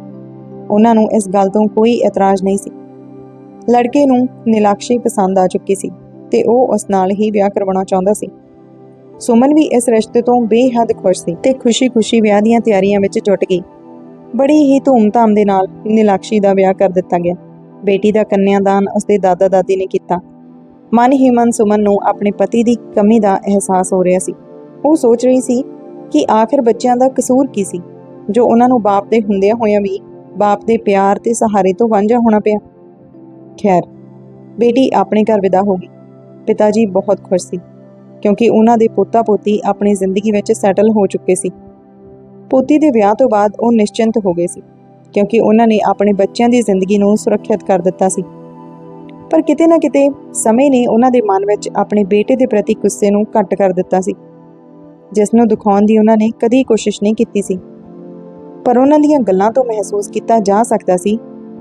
ਉਹਨਾਂ ਨੂੰ ਇਸ ਗੱਲ ਤੋਂ ਕੋਈ ਇਤਰਾਜ਼ ਨਹੀਂ ਸੀ। ਲੜਕੇ ਨੂੰ ਨਿਲਾਕਸ਼ੀ ਪਸੰਦ ਆ ਚੁੱਕੀ ਸੀ ਤੇ ਉਹ ਉਸ ਨਾਲ ਹੀ ਵਿਆਹ ਕਰਵਾਉਣਾ ਚਾਹੁੰਦਾ ਸੀ। ਸੁਮਨ ਵੀ ਇਸ ਰਿਸ਼ਤੇ ਤੋਂ ਬੇਹੱਦ ਖੁਸ਼ ਸੀ ਤੇ ਖੁਸ਼ੀ-ਖੁਸ਼ੀ ਵਿਆਹ ਦੀਆਂ ਤਿਆਰੀਆਂ ਵਿੱਚ ਜੁਟ ਗਈ। ਬੜੀ ਹੀ ਧੂਮ-ਧਾਮ ਦੇ ਨਾਲ ਨਿਲਾਕਸ਼ੀ ਦਾ ਵਿਆਹ ਕਰ ਦਿੱਤਾ ਗਿਆ। ਬੇਟੀ ਦਾ ਕੰਨਿਆਦਾਨ ਉਸਦੇ ਦਾਦਾ-ਦਾਦੀ ਨੇ ਕੀਤਾ। ਮਨ ਹੀ ਮਨ ਸੁਮਨ ਨੂੰ ਆਪਣੇ ਪਤੀ ਦੀ ਕਮੀ ਦਾ ਅਹਿਸਾਸ ਹੋ ਰਿਹਾ ਸੀ। ਉਹ ਸੋਚ ਰਹੀ ਸੀ ਕਿ ਆਖਿਰ ਬੱਚਿਆਂ ਦਾ ਕਸੂਰ ਕੀ ਸੀ? ਜੋ ਉਹਨਾਂ ਨੂੰ ਬਾਪ ਦੇ ਹੁੰਦਿਆਂ ਹੋਇਆਂ ਵੀ ਬਾਪ ਦੇ ਪਿਆਰ ਤੇ ਸਹਾਰੇ ਤੋਂ ਵਾਂਝਾ ਹੋਣਾ ਪਿਆ। ਖੈਰ, ਬੇਟੀ ਆਪਣੇ ਘਰ ਵਿਦਾ ਹੋ ਗਈ। ਪਿਤਾ ਜੀ ਬਹੁਤ ਖੁਸ਼ ਸੀ, ਕਿਉਂਕਿ ਉਹਨਾਂ ਦੇ ਪੋਤਾ ਪੋਤੀ ਆਪਣੀ ਜ਼ਿੰਦਗੀ ਵਿੱਚ ਸੈਟਲ ਹੋ ਚੁੱਕੇ ਸੀ। ਪੋਤੀ ਦੇ ਵਿਆਹ ਤੋਂ ਬਾਅਦ ਉਹ ਨਿਸ਼ਚਿੰਤ ਹੋ ਗਏ ਸੀ। ਕਿਉਂਕਿ ਉਹਨਾਂ ਨੇ ਆਪਣੇ ਬੱਚਿਆਂ ਦੀ ਜ਼ਿੰਦਗੀ ਨੂੰ ਸੁਰੱਖਿਅਤ ਕਰ ਦਿੱਤਾ ਸੀ। ਪਰ ਕਿਤੇ ਨਾ ਕਿਤੇ ਸਮੇਂ ਨੇ ਉਹਨਾਂ ਦੇ ਮਨ ਵਿੱਚ ਆਪਣੇ ਬੇਟੇ ਦੇ ਪ੍ਰਤੀ ਗੁੱਸੇ ਨੂੰ ਘੱਟ ਕਰ ਦਿੱਤਾ ਸੀ, ਜਿਸ ਨੂੰ ਦਿਖਾਉਣ ਦੀ ਉਹਨਾਂ ਨੇ ਕਦੀ ਕੋਸ਼ਿਸ਼ ਨਹੀਂ ਕੀਤੀ ਸੀ। ਪਰ ਉਹਨਾਂ ਦੀਆਂ ਗੱਲਾਂ ਤੋਂ ਮਹਿਸੂਸ ਕੀਤਾ ਜਾ ਸਕਦਾ ਸੀ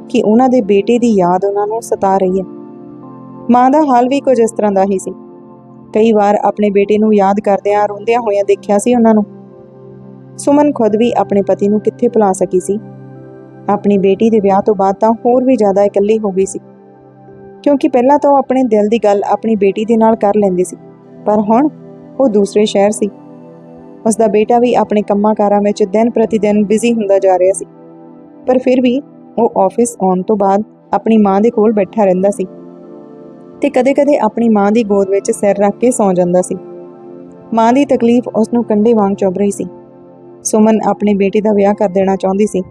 ਕਿ ਉਹਨਾਂ ਦੇ ਬੇਟੇ ਦੀ ਯਾਦ ਉਹਨਾਂ ਨੂੰ ਸਤਾ ਰਹੀ ਹੈ। ਮਾਂ ਦਾ ਹਾਲ ਵੀ ਕੁਝ ਇਸ ਤਰ੍ਹਾਂ ਦਾ ਹੀ ਸੀ। ਕਈ ਵਾਰ ਆਪਣੇ ਬੇਟੇ ਨੂੰ ਯਾਦ ਕਰਦਿਆਂ ਰੋਂਦਿਆਂ ਹੋਇਆਂ ਦੇਖਿਆ ਸੀ ਉਹਨਾਂ ਨੂੰ। ਸੁਮਨ ਖੁਦ ਵੀ ਆਪਣੇ ਪਤੀ ਨੂੰ ਕਿੱਥੇ ਭੁਲਾ ਸਕੀ ਸੀ? ਆਪਣੀ ਬੇਟੀ ਦੇ ਵਿਆਹ ਤੋਂ ਬਾਅਦ ਤਾਂ ਹੋਰ ਵੀ ਜ਼ਿਆਦਾ ਇਕੱਲੀ ਹੋ ਗਈ ਸੀ। ਕਿਉਂਕਿ ਪਹਿਲਾਂ ਤਾਂ ਉਹ ਆਪਣੇ ਦਿਲ ਦੀ ਗੱਲ ਆਪਣੀ ਬੇਟੀ ਦੇ ਨਾਲ ਕਰ ਲੈਂਦੀ ਸੀ, ਪਰ ਹੁਣ ਉਹ ਦੂਸਰੇ ਸ਼ਹਿਰ ਸੀ। ਉਸ ਦਾ ਬੇਟਾ ਵੀ ਆਪਣੇ ਕੰਮਾਂ-ਕਾਰਾਂ ਵਿੱਚ ਦਿਨ ਪ੍ਰਤੀ ਦਿਨ ਬਿਜ਼ੀ ਹੁੰਦਾ ਜਾ ਰਿਹਾ ਸੀ। ਪਰ ਫਿਰ ਵੀ ਉਹ ਆਫਿਸ ਆਉਣ ਤੋਂ ਬਾਅਦ ਆਪਣੀ ਮਾਂ ਦੇ ਕੋਲ ਬੈਠਾ ਰਹਿੰਦਾ ਸੀ ਤੇ ਕਦੇ-ਕਦੇ ਆਪਣੀ ਮਾਂ ਦੀ ਗੋਦ ਵਿੱਚ ਸਿਰ ਰੱਖ ਕੇ ਸੌਂ ਜਾਂਦਾ ਸੀ। ਮਾਂ ਦੀ ਤਕਲੀਫ ਉਸ ਨੂੰ ਕੰਡੇ ਵਾਂਗ ਚੁੱਭ ਰਹੀ ਸੀ। ਸੁਮਨ ਆਪਣੇ ਬੇਟੇ ਦਾ ਵਿਆਹ ਕਰ ਦੇਣਾ ਚਾਹੁੰਦੀ ਸੀ।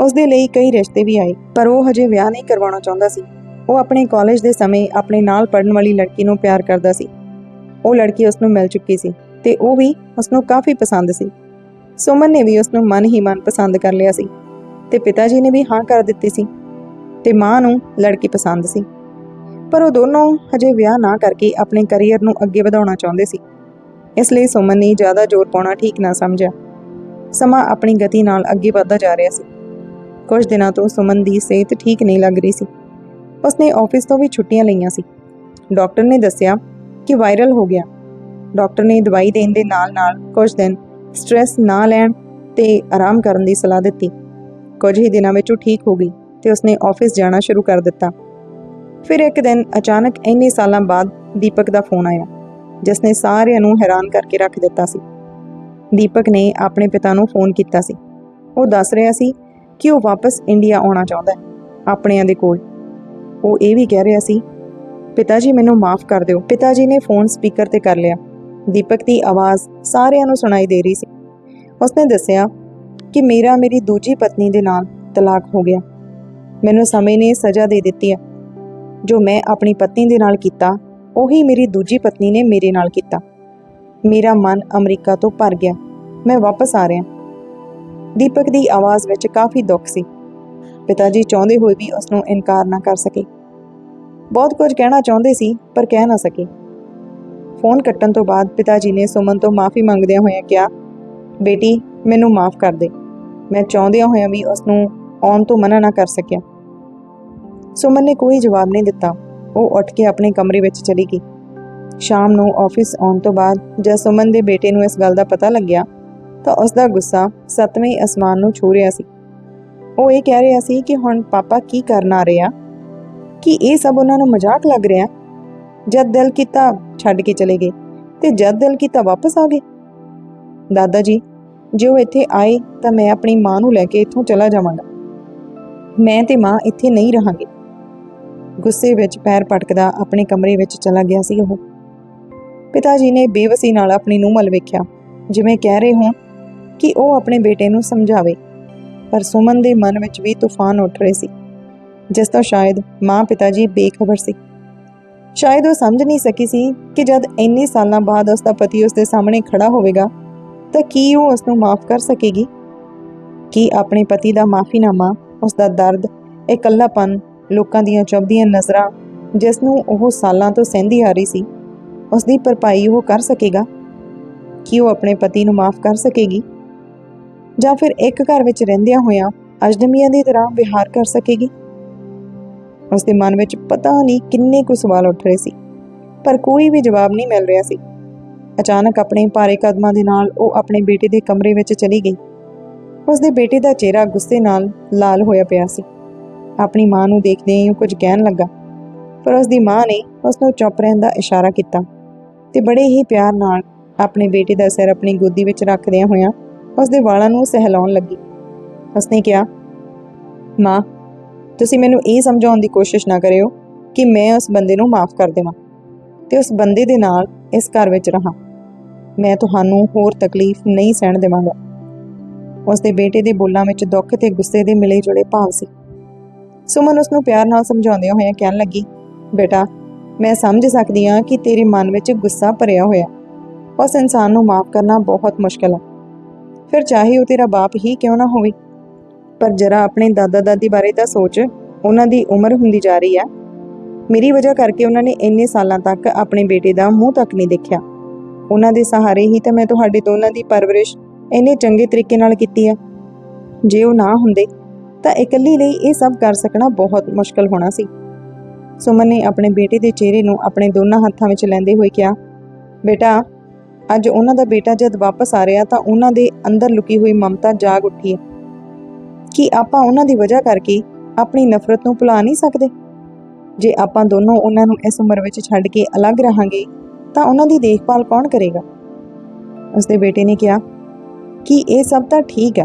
ਉਸ ਦੇ ਲਈ ਕਈ ਰਿਸ਼ਤੇ ਵੀ ਆਏ, ਪਰ ਉਹ ਹਜੇ ਵਿਆਹ ਨਹੀਂ ਕਰਵਾਉਣਾ ਚਾਹੁੰਦਾ ਸੀ। ਉਹ ਆਪਣੇ ਕਾਲਜ ਦੇ ਸਮੇਂ ਆਪਣੇ ਨਾਲ ਪੜਨ ਵਾਲੀ ਲੜਕੀ ਨੂੰ ਪਿਆਰ ਕਰਦਾ ਸੀ। ਉਹ ਲੜਕੀ ਉਸ ਨੂੰ ਮਿਲ ਚੁੱਕੀ ਸੀ ਤੇ ਉਹ ਵੀ ਉਸ ਨੂੰ ਕਾਫੀ ਪਸੰਦ ਸੀ। ਸੁਮਨ ਨੇ ਵੀ ਉਸ ਨੂੰ ਮਨ ਹੀ ਮਨ ਪਸੰਦ ਕਰ ਲਿਆ ਸੀ ਤੇ ਪਿਤਾ ਜੀ ਨੇ ਵੀ ਹਾਂ ਕਰ ਦਿੱਤੀ ਸੀ ਤੇ ਮਾਂ ਨੂੰ ਲੜਕੀ ਪਸੰਦ ਸੀ। ਪਰ ਉਹ ਦੋਨੋਂ ਹਜੇ ਵਿਆਹ ਨਾ ਕਰਕੇ ਆਪਣੇ ਕੈਰੀਅਰ ਨੂੰ ਅੱਗੇ ਵਧਾਉਣਾ ਚਾਹੁੰਦੇ ਸੀ। ਇਸ ਲਈ ਸੁਮਨ ਨੇ ਜ਼ਿਆਦਾ ਜ਼ੋਰ ਪਾਉਣਾ ਠੀਕ ਨਾ ਸਮਝਿਆ। ਸਮਾਂ ਆਪਣੀ ਗਤੀ ਨਾਲ ਅੱਗੇ ਵਧਦਾ ਜਾ ਰਿਹਾ ਸੀ। ਕੁਝ ਦਿਨਾਂ ਤੋਂ ਸੁਮਨ ਦੀ ਸਿਹਤ ਠੀਕ ਨਹੀਂ ਲੱਗ ਰਹੀ ਸੀ। ਉਸਨੇ ਆਫਿਸ ਤੋਂ ਵੀ ਛੁੱਟੀਆਂ ਲਈਆਂ ਸੀ। ਡਾਕਟਰ ਨੇ ਦੱਸਿਆ ਕਿ ਵਾਇਰਲ ਹੋ ਗਿਆ। ਡਾਕਟਰ ਨੇ ਦਵਾਈ ਦੇਣ ਦੇ ਨਾਲ-ਨਾਲ ਕੁਝ ਦਿਨ ਸਟ੍ਰੈਸ ਨਾ ਲੈਣ ਤੇ ਆਰਾਮ ਕਰਨ ਦੀ ਸਲਾਹ ਦਿੱਤੀ। ਕੁਝ ਹੀ ਦਿਨਾਂ ਵਿੱਚ ਉਹ ਠੀਕ ਹੋ ਗਈ ਤੇ ਉਸਨੇ ਆਫਿਸ ਜਾਣਾ ਸ਼ੁਰੂ ਕਰ ਦਿੱਤਾ। ਫਿਰ ਇੱਕ ਦਿਨ ਅਚਾਨਕ ਇੰਨੇ ਸਾਲਾਂ ਬਾਅਦ ਦੀਪਕ ਦਾ ਫੋਨ ਆਇਆ ਜਿਸ ਨੇ ਸਾਰਿਆਂ ਨੂੰ ਹੈਰਾਨ ਕਰਕੇ ਰੱਖ ਦਿੱਤਾ ਸੀ। ਦੀਪਕ ਨੇ ਆਪਣੇ ਪਿਤਾ ਨੂੰ ਫੋਨ ਕੀਤਾ ਸੀ। ਉਹ ਦੱਸ ਰਿਹਾ ਸੀ ਕਿ ਉਹ ਵਾਪਸ ਇੰਡੀਆ ਆਉਣਾ ਚਾਹੁੰਦਾ ਹੈ? ਆਪਣਿਆਂ ਦੇ ਕੋਲ। ਉਹ ਇਹ ਵੀ ਕਹਿ ਰਿਹਾ ਸੀ, ਪਿਤਾ ਜੀ, ਮੈਨੂੰ ਮਾਫ ਕਰ ਦਿਓ। ਪਿਤਾ ਜੀ ਨੇ ਫੋਨ ਸਪੀਕਰ ਤੇ ਕਰ ਲਿਆ। ਦੀਪਕ ਦੀ ਆਵਾਜ਼ ਸਾਰਿਆਂ ਨੂੰ ਸੁਣਾਈ ਦੇ ਰਹੀ ਸੀ। ਉਸਨੇ ਦੱਸਿਆ ਕਿ ਮੇਰਾ ਮੇਰੀ ਦੂਜੀ ਪਤਨੀ ਦੇ ਨਾਲ ਤਲਾਕ ਹੋ ਗਿਆ। ਮੈਨੂੰ ਸਮੇਂ ਨੇ ਸਜ਼ਾ ਦੇ ਦਿੱਤੀ ਹੈ। ਜੋ ਮੈਂ ਆਪਣੀ ਪਤਨੀ ਦੇ ਨਾਲ ਕੀਤਾ, ਉਹੀ ਮੇਰੀ ਦੂਜੀ ਪਤਨੀ ਨੇ ਮੇਰੇ ਨਾਲ ਕੀਤਾ। ਮੇਰਾ ਮਨ ਅਮਰੀਕਾ ਤੋਂ ਭਰ ਗਿਆ। ਮੈਂ ਵਾਪਸ ਆ ਰਿਹਾ। ਦੀਪਕ ਦੀ ਆਵਾਜ਼ ਵਿੱਚ ਕਾਫੀ ਦੁੱਖ ਸੀ। ਪਿਤਾ ਜੀ ਚਾਹੁੰਦੇ ਹੋਏ ਵੀ ਉਸ ਨੂੰ ਇਨਕਾਰ ਨਾ ਕਰ ਸਕੇ। ਬਹੁਤ ਕੁਝ ਕਹਿਣਾ ਚਾਹੁੰਦੇ ਸੀ, ਪਰ ਕਹਿ ਨਾ ਸਕੇ। ਫੋਨ ਕੱਟਣ ਤੋਂ ਬਾਅਦ ਪਿਤਾ ਜੀ ਨੇ ਸੁਮਨ ਤੋਂ ਮਾਫੀ ਮੰਗਦਿਆਂ ਹੋਇਆਂ ਕਿਹਾ, ਬੇਟੀ, ਮੈਨੂੰ ਮਾਫ ਕਰ ਦੇ। ਮੈਂ ਚਾਹੁੰਦਿਆਂ ਹੋਇਆਂ ਵੀ ਉਸ ਨੂੰ ਆਉਣ ਤੋਂ ਮਨਾ ਨਾ ਕਰ ਸਕਿਆ। ਸੁਮਨ ਨੇ ਕੋਈ ਜਵਾਬ ਨਹੀਂ ਦਿੱਤਾ। ਉਹ ਉੱਠ ਕੇ ਆਪਣੇ ਕਮਰੇ ਵਿੱਚ ਚਲੀ ਗਈ। ਸ਼ਾਮ ਨੂੰ ਆਫਿਸ ਆਉਣ ਤੋਂ ਬਾਅਦ ਜਦ ਸੁਮਨ ਦੇ ਬੇਟੇ ਨੂੰ ਇਸ ਗੱਲ ਦਾ ਪਤਾ ਲੱਗਿਆ ਤਾਂ ਉਸ ਦਾ ਗੁੱਸਾ ਸੱਤਵੇਂ ਅਸਮਾਨ ਨੂੰ ਛੂ ਰਿਹਾ ਸੀ। ਉਹ ਇਹ ਕਹਿ ਰਿਹਾ ਸੀ ਕਿ ਹੁਣ ਪਾਪਾ ਕੀ ਕਰਨ ਆ ਰਿਹਾ ਆ? ਕਿ ਇਹ ਸਭ ਉਹਨਾਂ ਨੂੰ ਮਜ਼ਾਕ ਲੱਗ ਰਿਹਾ? ਜਦ ਦਿਲ ਕੀਤਾ ਛੱਡ ਕੇ ਚਲੇ ਗਏ ਤੇ ਜਦ ਦਿਲ ਕੀਤਾ ਵਾਪਸ ਆ ਗਏ। ਦਾਦਾ ਜੀ, ਜੇ ਉਹ ਇੱਥੇ ਆਏ ਤਾਂ ਮੈਂ ਆਪਣੀ ਮਾਂ ਨੂੰ ਲੈ ਕੇ ਇੱਥੋਂ ਚਲਾ ਜਾਵਾਂਗਾ। ਮੈਂ ਤੇ ਮਾਂ ਇੱਥੇ ਨਹੀਂ ਰਹਾਂਗੇ। ਗੁੱਸੇ ਵਿੱਚ ਪੈਰ ਪਟਕਦਾ ਆਪਣੇ ਕਮਰੇ ਵਿੱਚ ਚਲਾ ਗਿਆ ਸੀ ਉਹ। ਪਿਤਾ ਜੀ ਨੇ ਬੇਵਸੀ ਨਾਲ ਆਪਣੀ ਨੂੰਹ ਵੱਲ ਵੇਖਿਆ, ਜਿਵੇਂ ਕਹਿ ਰਹੇ ਹੋਣ ਕਿ ਉਹ ਆਪਣੇ ਬੇਟੇ ਨੂੰ ਸਮਝਾਵੇ। ਪਰ ਸੁਮਨ ਦੇ ਮਨ ਵਿੱਚ ਵੀ ਤੂਫਾਨ ਉੱਠ ਰਹੇ ਸੀ, ਜਿਸ ਤੋਂ ਸ਼ਾਇਦ ਮਾਂ ਪਿਤਾ ਜੀ ਬੇਖਬਰ ਸੀ। ਸ਼ਾਇਦ ਉਹ ਸਮਝ ਨਹੀਂ ਸਕੀ ਸੀ ਕਿ ਜਦ ਇੰਨੇ ਸਾਲਾਂ ਬਾਅਦ ਉਸ ਦਾ ਪਤੀ ਉਸ ਦੇ ਸਾਹਮਣੇ ਖੜਾ ਹੋਵੇਗਾ, ਤਾਂ ਕੀ ਉਹ ਉਸ ਨੂੰ ਮਾਫ ਕਰ ਸਕੇਗੀ? ਕੀ ਆਪਣੇ ਪਤੀ ਦਾ ਮਾਫੀਨਾਮਾ ਉਸ ਦਾ ਦਰਦ, ਇਕੱਲਾਪਨ, ਲੋਕਾਂ ਦੀਆਂ ਚੁੱਭਦੀਆਂ ਨਜ਼ਰਾਂ, ਜਿਸ ਨੂੰ ਉਹ ਸਾਲਾਂ ਤੋਂ ਸਹਿੰਦੀ ਆ ਰਹੀ ਸੀ ਉਸ ਦੀ ਭਰਪਾਈ ਉਹ ਕਰ ਸਕੇਗਾ? ਕੀ ਉਹ ਆਪਣੇ ਪਤੀ ਨੂੰ ਮਾਫ ਕਰ ਸਕੇਗੀ? ਜਾਂ ਫਿਰ ਇੱਕ ਘਰ ਵਿੱਚ ਰਹਿੰਦਿਆਂ ਹੋਇਆਂ ਅਜਨਬੀਆਂ ਦੀ ਤਰ੍ਹਾਂ ਵਿਹਾਰ ਕਰ ਸਕੇਗੀ? ਉਸ ਦੇ ਮਨ ਵਿੱਚ ਪਤਾ ਨਹੀਂ ਕਿੰਨੇ ਕੁ ਸਵਾਲ ਉੱਠ ਰਹੇ ਸੀ, ਪਰ ਕੋਈ ਵੀ ਜਵਾਬ ਨਹੀਂ ਮਿਲ ਰਿਹਾ ਸੀ। ਅਚਾਨਕ ਆਪਣੇ ਭਾਰੇ ਕਦਮਾਂ ਦੇ ਨਾਲ ਉਹ ਆਪਣੇ ਬੇਟੇ ਦੇ ਕਮਰੇ ਵਿੱਚ ਚਲੀ ਗਈ। ਉਸ ਦੇ ਬੇਟੇ ਦਾ ਚਿਹਰਾ ਗੁੱਸੇ ਨਾਲ ਲਾਲ ਹੋਇਆ ਪਿਆ ਸੀ। ਆਪਣੀ ਮਾਂ ਨੂੰ ਦੇਖਦੇ ਹੀ ਉਹ ਕੁਝ ਕਹਿਣ ਲੱਗਾ, ਪਰ ਉਸ ਦੀ ਮਾਂ ਨੇ ਉਸ ਨੂੰ ਚੁੱਪ ਰਹਿਣ ਦਾ ਇਸ਼ਾਰਾ ਕੀਤਾ ਤੇ ਬੜੇ ਹੀ ਪਿਆਰ ਨਾਲ ਆਪਣੇ ਬੇਟੇ ਦਾ ਸਿਰ ਆਪਣੀ ਗੋਦੀ ਵਿੱਚ ਰੱਖਦਿਆਂ ਹੋਇਆਂ ਉਸਦੇ ਵਾਲਾਂ ਨੂੰ ਸਹਿਲਾਉਣ ਲੱਗੀ। ਉਸਨੇ ਕਿਹਾ, ਮਾਂ, ਤੁਸੀਂ ਮੈਨੂੰ ਇਹ ਸਮਝਾਉਣ ਦੀ ਕੋਸ਼ਿਸ਼ ਨਾ ਕਰਿਓ ਕਿ ਮੈਂ ਉਸ ਬੰਦੇ ਨੂੰ ਮਾਫ ਕਰ ਦੇਵਾਂ ਤੇ ਉਸ ਬੰਦੇ ਦੇ ਨਾਲ ਇਸ ਘਰ ਵਿੱਚ ਰਹਾ। ਮੈਂ ਤੁਹਾਨੂੰ ਹੋਰ ਤਕਲੀਫ ਨਹੀਂ ਸਹਿਣ ਦੇਵਾਂਗਾ। ਉਸ ਦੇ ਬੇਟੇ ਦੇ ਬੋਲਾਂ ਵਿੱਚ ਦੁੱਖ ਤੇ ਗੁੱਸੇ ਦੇ ਮਿਲੇ ਜੁਲੇ ਭਾਵ ਸੀ। ਸੁਮਨ ਉਸ ਨੂੰ ਪਿਆਰ ਨਾਲ ਸਮਝਾਉਂਦਿਆਂ ਹੋਇਆਂ ਕਹਿਣ ਲੱਗੀ, ਬੇਟਾ, ਮੈਂ ਸਮਝ ਸਕਦੀ ਹਾਂ ਕਿ ਤੇਰੇ ਮਨ ਵਿੱਚ ਗੁੱਸਾ ਭਰਿਆ ਹੋਇਆ। ਉਸ ਇਨਸਾਨ ਨੂੰ ਮਾਫ ਕਰਨਾ ਬਹੁਤ ਮੁਸ਼ਕਲ ਹੈ। ਫਿਰ ਚਾਹੇ ਉਹ ਤੇਰਾ ਬਾਪ ਹੀ ਕਿਉਂ ਨਾ ਹੋਵੇ। ਪਰ ਜਰਾ ਆਪਣੇ ਦਾਦਾ ਦਾਦੀ ਬਾਰੇ ਤਾਂ ਸੋਚ, ਉਹਨਾਂ ਦੀ ਉਮਰ ਹੁੰਦੀ ਜਾ ਰਹੀ ਆ ਮੇਰੀ ਵਜ੍ਹਾ ਕਰਕੇ ਉਹਨਾਂ ਨੇ ਇੰਨੇ ਸਾਲਾਂ ਤੱਕ ਆਪਣੇ ਬੇਟੇ ਦਾ ਮੂੰਹ ਤੱਕ ਨਹੀਂ ਦੇਖਿਆ। ਉਹਨਾਂ ਦੇ ਸਹਾਰੇ ਹੀ ਤਾਂ ਮੈਂ ਤੁਹਾਡੇ ਦੋਨਾਂ ਦੀ ਪਰਵਰਿਸ਼ ਇੰਨੇ ਚੰਗੇ ਤਰੀਕੇ ਨਾਲ ਕੀਤੀ ਆ ਜੇ ਉਹ ਨਾ ਹੁੰਦੇ, ਤਾਂ ਇਕੱਲੀ ਲਈ ਇਹ ਸਭ ਕਰ ਸਕਣਾ ਬਹੁਤ ਮੁਸ਼ਕਲ ਹੋਣਾ ਸੀ। ਸੁਮਨ ਨੇ ਆਪਣੇ ਬੇਟੇ ਦੇ ਚਿਹਰੇ ਨੂੰ ਆਪਣੇ ਦੋਨਾਂ ਹੱਥਾਂ ਵਿੱਚ ਲੈਂਦੇ ਹੋਏ ਕਿਹਾ, ਬੇਟਾ ਅੱਜ ਉਹਨਾਂ ਦਾ ਬੇਟਾ ਜਦ ਵਾਪਸ ਆ ਰਿਹਾ ਤਾਂ ਉਹਨਾਂ ਦੇ ਅੰਦਰ ਲੁਕੀ ਹੋਈ ਮਮਤਾ ਜਾਗ ਉੱਠੀ। ਹੈ ਕਿ ਆਪਾਂ ਉਹਨਾਂ ਦੀ ਵਜ੍ਹਾ ਕਰਕੇ ਆਪਣੀ ਨਫ਼ਰਤ ਨੂੰ ਭੁਲਾ ਨਹੀਂ ਸਕਦੇ? ਜੇ ਆਪਾਂ ਦੋਨੋਂ ਉਹਨਾਂ ਨੂੰ ਇਸ ਉਮਰ ਵਿੱਚ ਛੱਡ ਕੇ ਅਲੱਗ ਰਹਾਂਗੇ, ਤਾਂ ਉਹਨਾਂ ਦੀ ਦੇਖਭਾਲ ਕੌਣ ਕਰੇਗਾ? ਉਸਦੇ ਬੇਟੇ ਨੇ ਕਿਹਾ, ਕਿ ਇਹ ਸਭ ਤਾਂ ਠੀਕ ਹੈ?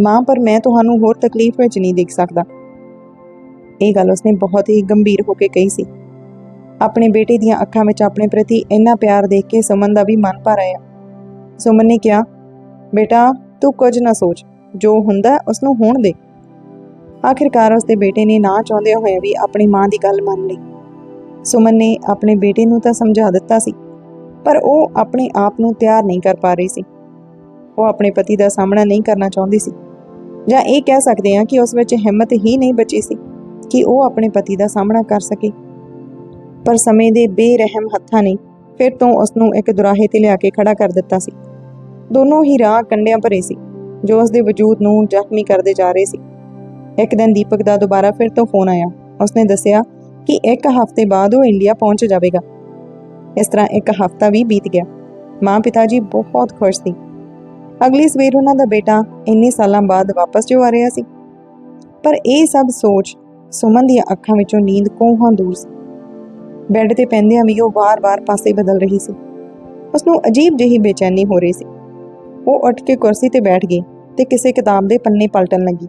ਮਾਂ, ਪਰ ਮੈਂ ਤੁਹਾਨੂੰ ਹੋਰ ਤਕਲੀਫ ਵਿੱਚ ਨਹੀਂ ਦੇਖ ਸਕਦਾ। ਇਹ ਗੱਲ ਉਸਨੇ ਬਹੁਤ ਹੀ ਗੰਭੀਰ ਹੋ ਕੇ ਕਹੀ ਸੀ। ਆਪਣੇ ਬੇਟੇ ਦੀਆਂ ਅੱਖਾਂ ਵਿੱਚ ਆਪਣੇ ਪ੍ਰਤੀ ਇੰਨਾ ਪਿਆਰ ਦੇਖ ਕੇ ਸੁਮਨ ਦਾ ਵੀ ਮਨ ਭਰ ਆਇਆ। ਸੁਮਨ ਨੇ ਕਿਹਾ, ਬੇਟਾ, ਤੂੰ ਕੁਝ ਨਾ ਸੋਚ, ਜੋ ਹੁੰਦਾ ਉਸ ਨੂੰ ਹੋਣ ਦੇ। ਆਖਿਰਕਾਰ ਉਸਦੇ ਬੇਟੇ ਨੇ ਨਾ ਚਾਹੁੰਦੇ ਹੋਏ ਵੀ ਆਪਣੀ ਮਾਂ ਦੀ ਗੱਲ ਮੰਨ ਲਈ। ਸੁਮਨ ਨੇ ਆਪਣੇ ਬੇਟੇ ਨੂੰ ਤਾਂ ਸਮਝਾ ਦਿੱਤਾ ਸੀ, ਪਰ ਉਹ ਆਪਣੇ ਆਪ ਨੂੰ ਤਿਆਰ ਨਹੀਂ ਕਰ ਪਾ ਰਹੀ ਸੀ। ਉਹ ਆਪਣੇ ਪਤੀ ਦਾ ਸਾਹਮਣਾ ਨਹੀਂ ਕਰਨਾ ਚਾਹੁੰਦੀ ਸੀ, ਜਾਂ ਇਹ ਕਹਿ ਸਕਦੇ ਹਾਂ ਕਿ ਉਸ ਵਿੱਚ ਹਿੰਮਤ ਹੀ ਨਹੀਂ ਬਚੀ ਸੀ ਕਿ ਉਹ ਆਪਣੇ ਪਤੀ ਦਾ ਸਾਹਮਣਾ ਕਰ ਸਕੇ। ਪਰ ਸਮੇਂ ਦੇ ਬੇਰਹਿਮ ਹੱਥਾਂ ਨੇ ਫਿਰ ਤੋਂ ਉਸ ਨੂੰ ਇੱਕ ਦੁਰਾਹੇ ਤੇ ਲਿਆ ਕੇ ਖੜਾ ਕਰ ਦਿੱਤਾ ਸੀ। ਦੋਨੋਂ ਹੀ ਰਾਹ ਕੰਡਿਆਂ ਭਰੇ ਸੀ, ਜੋ ਉਸ ਦੇ ਵਜੂਦ ਨੂੰ ਜ਼ਖਮੀ ਕਰਦੇ ਜਾ ਰਹੇ ਸੀ। ਇੱਕ ਦਿਨ ਦੀਪਕ ਦਾ ਦੁਬਾਰਾ ਫਿਰ ਤੋਂ ਫੋਨ ਆਇਆ। ਉਸਨੇ ਦੱਸਿਆ ਕਿ ਇੱਕ ਹਫ਼ਤੇ ਬਾਅਦ ਉਹ ਇੰਡੀਆ ਪਹੁੰਚ ਜਾਵੇਗਾ। ਇਸ ਤਰ੍ਹਾਂ ਇੱਕ ਹਫ਼ਤਾ ਵੀ ਬੀਤ ਗਿਆ। ਮਾਂ ਪਿਤਾ ਜੀ ਬਹੁਤ ਖੁਸ਼ ਸੀ। ਅਗਲੀ ਸਵੇਰ ਉਹਨਾਂ ਦਾ ਬੇਟਾ ਇੰਨੇ ਸਾਲਾਂ ਬਾਅਦ ਵਾਪਸ ਜੋ ਆ ਰਿਹਾ ਸੀ। ਪਰ ਇਹ ਸਭ ਸੋਚ ਸੁਮਨ ਦੀਆਂ ਅੱਖਾਂ ਵਿੱਚੋਂ ਨੀਂਦ ਕੋਹਾਂ ਦੂਰ ਸੀ। ਬੈੱਡ ਤੇ ਪੈਂਦਿਆਂ ਵੀ ਉਹ ਵਾਰ-ਵਾਰ ਪਾਸੇ ਬਦਲ ਰਹੀ ਸੀ। ਉਸ ਨੂੰ ਅਜੀਬ ਜਿਹੀ ਬੇਚੈਨੀ ਹੋ ਰਹੀ ਸੀ। ਉਹ ਉੱਠ ਕੇ ਕੁਰਸੀ ਤੇ ਬੈਠ ਗਈ ਤੇ ਕਿਸੇ ਕਿਤਾਬ ਦੇ ਪੰਨੇ ਪਲਟਣ ਲੱਗੀ।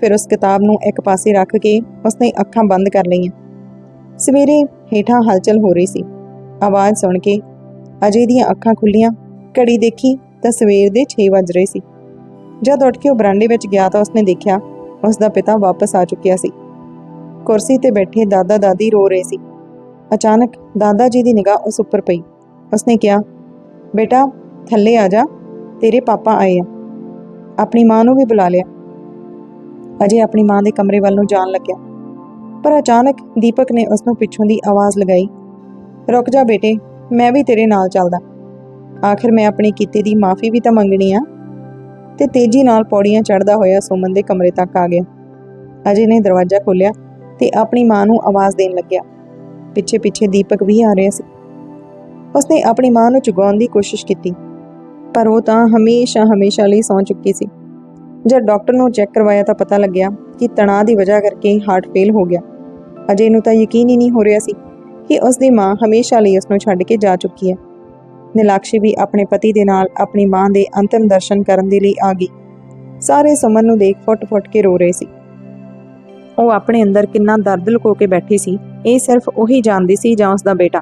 ਫਿਰ ਉਸ ਕਿਤਾਬ ਨੂੰ ਇੱਕ ਪਾਸੇ ਰੱਖ ਕੇ ਉਸਨੇ ਅੱਖਾਂ ਬੰਦ ਕਰ ਲਈਆਂ। ਸਵੇਰੇ ਹੇਠਾਂ ਹਲਚਲ ਹੋ ਰਹੀ ਸੀ। ਆਵਾਜ਼ ਸੁਣ ਕੇ ਅਜੇ ਦੀਆਂ ਅੱਖਾਂ ਖੁੱਲੀਆਂ, ਘੜੀ ਦੇਖੀ ਤਾਂ ਸਵੇਰ ਦੇ 6 ਵੱਜ ਰਹੇ ਸੀ। ਜਦ ਉੱਠ ਕੇ ਉਹ ਬਰਾਂਡੇ ਵਿੱਚ ਗਿਆ ਤਾਂ ਉਸਨੇ ਦੇਖਿਆ ਉਸ ਦਾ ਪਿਤਾ ਵਾਪਸ ਆ ਚੁੱਕਿਆ ਸੀ। ਕੁਰਸੀ ਤੇ ਬੈਠੇ ਦਾਦਾ ਦਾਦੀ ਰੋ ਰਹੇ ਸੀ। ਅਚਾਨਕ ਦਾਦਾ ਜੀ ਦੀ ਨਿਗਾਹ ਉਸ ਉੱਪਰ ਪਈ। ਉਸਨੇ ਕਿਹਾ, ਬੇਟਾ, ਥੱਲੇ ਆ ਜਾ, ਤੇਰੇ ਪਾਪਾ ਆਏ ਆ। ਆਪਣੀ ਮਾਂ ਨੂੰ ਵੀ ਬੁਲਾ ਲਿਆ। ਅਜੇ ਆਪਣੀ ਮਾਂ ਦੇ ਕਮਰੇ ਵੱਲ ਨੂੰ ਜਾਣ ਲੱਗਿਆ। ਪਰ ਅਚਾਨਕ ਦੀਪਕ ਨੇ ਉਸ ਨੂੰ ਪਿੱਛੋਂ ਦੀ ਆਵਾਜ਼ ਲਗਾਈ, ਰੁਕ ਜਾ ਬੇਟੇ, ਮੈਂ ਵੀ ਤੇਰੇ ਨਾਲ ਚੱਲਦਾ। ਆਖਿਰ ਮੈਂ ਆਪਣੀ ਕੀਤੇ ਦੀ ਮਾਫੀ ਵੀ ਤਾਂ ਮੰਗਣੀ ਆ। ਤੇ ਤੇਜ਼ੀ ਨਾਲ ਪੌੜੀਆਂ ਚੜਦਾ ਹੋਇਆ ਸੁਮਨ ਦੇ ਕਮਰੇ ਤੱਕ ਆ ਗਿਆ। ਅਜੇ ਨੇ ਦਰਵਾਜ਼ਾ ਖੋਲ੍ਹਿਆ ਤੇ ਆਪਣੀ ਮਾਂ ਨੂੰ ਆਵਾਜ਼ ਦੇਣ ਲੱਗਿਆ। ਪਿੱਛੇ ਪਿੱਛੇ ਦੀਪਕ ਵੀ ਆ ਰਿਹਾ ਸੀ। ਉਸਨੇ ਆਪਣੀ ਮਾਂ ਨੂੰ ਚੁਗਾਉਣ ਦੀ ਕੋਸ਼ਿਸ਼ ਕੀਤੀ, ਪਰ ਉਹ ਤਾਂ ਹਮੇਸ਼ਾ ਹਮੇਸ਼ਾ ਲਈ ਸੌਂ ਚੁੱਕੀ ਸੀ। ਜਦ ਡਾਕਟਰ ਨੂੰ ਚੈੱਕ ਕਰਵਾਇਆ ਤਾਂ ਪਤਾ ਲੱਗਿਆ ਕਿ ਤਣਾਅ ਦੀ ਵਜ੍ਹਾ ਕਰਕੇ ਹਾਰਟ ਫੇਲ ਹੋ ਗਿਆ। ਅਜੇ ਨੂੰ ਤਾਂ ਯਕੀਨ ਹੀ ਨਹੀਂ ਹੋ ਰਿਹਾ ਸੀ ਕਿ ਉਸ ਦੀ ਮਾਂ ਹਮੇਸ਼ਾ ਲਈ ਉਸ ਨੂੰ ਛੱਡ ਕੇ ਜਾ ਚੁੱਕੀ ਹੈ। ਨਿਲਾਕਸ਼ੀ ਵੀ ਆਪਣੇ ਪਤੀ ਦੇ ਨਾਲ ਆਪਣੀ ਮਾਂ ਦੇ ਅੰਤਿਮ ਦਰਸ਼ਨ ਕਰਨ ਦੇ ਲਈ ਆ ਗਈ। ਸਾਰੇ ਸੁਮਨ ਨੂੰ ਦੇਖ ਫੁੱਟ-ਫੁੱਟ ਕੇ ਰੋ ਰਹੇ ਸੀ। ਉਹ ਆਪਣੇ ਅੰਦਰ ਕਿੰਨਾ ਦਰਦ ਲੁਕੋ ਕੇ ਬੈਠੀ ਸੀ, ਇਹ ਸਿਰਫ ਉਹੀ ਜਾਣਦੀ ਸੀ ਜਾਂ ਉਸ ਦਾ ਬੇਟਾ।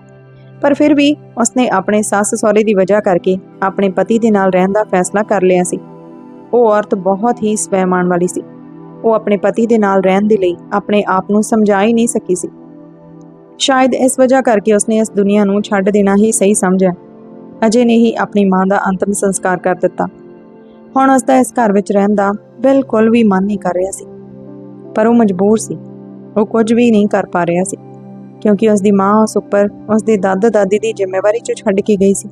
ਪਰ ਫਿਰ ਵੀ ਉਸਨੇ ਆਪਣੇ ਸੱਸ ਸਹੁਰੇ ਦੀ ਵਜ੍ਹਾ ਕਰਕੇ ਆਪਣੇ ਪਤੀ ਦੇ ਨਾਲ ਰਹਿਣ ਦਾ ਫੈਸਲਾ ਕਰ ਲਿਆ ਸੀ। ਉਹ ਔਰਤ ਬਹੁਤ ਹੀ ਸਵੈਮਾਨ ਵਾਲੀ ਸੀ। ਉਹ ਆਪਣੇ ਪਤੀ ਦੇ ਨਾਲ ਰਹਿਣ ਦੇ ਲਈ ਆਪਣੇ ਆਪ ਨੂੰ ਸਮਝਾ ਹੀ ਨਹੀਂ ਸਕੀ ਸੀ। ਸ਼ਾਇਦ ਇਸ ਵਜ੍ਹਾ ਕਰਕੇ ਉਸਨੇ ਇਸ ਦੁਨੀਆ ਨੂੰ ਛੱਡ ਦੇਣਾ ਹੀ ਸਹੀ ਸਮਝਿਆ। ਅਜੇ ਨੇ ਹੀ ਆਪਣੀ ਮਾਂ ਦਾ ਅੰਤਮ ਸੰਸਕਾਰ ਕਰ ਦਿੱਤਾ। ਹੁਣ ਉਸ ਦਾ ਇਸ ਘਰ ਵਿੱਚ ਰਹਿਣ ਦਾ ਬਿਲਕੁਲ ਵੀ ਮਨ ਨਹੀਂ ਕਰ ਰਿਹਾ ਸੀ। ਪਰ ਉਹ ਮਜਬੂਰ ਸੀ। ਉਹ ਕੁਝ ਵੀ ਨਹੀਂ ਕਰ ਪਾ ਰਿਹਾ ਸੀ, ਕਿਉਂਕਿ ਉਸ ਦੀ ਮਾਂ ਉਸ ਉੱਪਰ ਉਸ ਦੇ ਦਾਦਾ ਦਾਦੀ ਦੀ ਜ਼ਿੰਮੇਵਾਰੀ 'ਚ ਛੱਡ ਕੇ ਗਈ ਸੀ।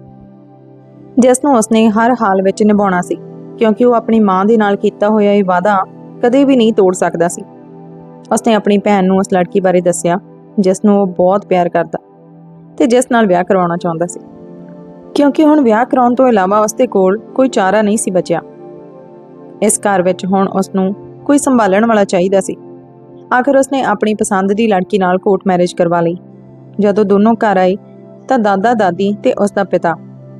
ਜਿਸ ਨੂੰ ਉਸਨੇ ਹਰ ਹਾਲ ਵਿੱਚ ਨਿਭਾਉਣਾ ਸੀ, ਕਿਉਂਕਿ ਉਹ ਆਪਣੀ ਮਾਂ ਦੇ ਨਾਲ ਕੀਤਾ ਹੋਇਆ ਇਹ ਵਾਅਦਾ ਕਦੇ ਵੀ ਨਹੀਂ ਤੋੜ ਸਕਦਾ ਸੀ। ਉਸਨੇ ਆਪਣੀ ਭੈਣ ਨੂੰ ਉਸ ਲੜਕੀ ਬਾਰੇ ਦੱਸਿਆ, ਜਿਸ ਨੂੰ ਉਹ ਬਹੁਤ ਪਿਆਰ ਕਰਦਾ ਤੇ ਜਿਸ ਨਾਲ ਵਿਆਹ ਕਰਵਾਉਣਾ ਚਾਹੁੰਦਾ ਸੀ। ਕਿਉਂਕਿ ਹੁਣ ਵਿਆਹ ਕਰਾਉਣ ਤੋਂ ਇਲਾਵਾ ਉਸਦੇ ਕੋਲ ਕੋਈ ਚਾਰਾ ਨਹੀਂ ਸੀ ਬਚਿਆ। ਇਸ ਘਰ ਵਿੱਚ ਹੁਣ ਉਸ ਨੂੰ ਕੋਈ ਸੰਭਾਲਣ ਵਾਲਾ ਚਾਹੀਦਾ ਸੀ। ਆਖਰ ਉਸਨੇ ਆਪਣੀ ਪਸੰਦ ਦੀ ਲੜਕੀ ਨਾਲ ਕੋਰਟ ਮੈਰਿਜ ਕਰਵਾ ਲਈ। ਜਦੋਂ ਦੋਨੋਂ ਘਰ ਆਏ, ਤਾਂ ਦਾਦਾ, ਦਾਦੀ ਤੇ ਉਸ ਦਾ ਪਿਤਾ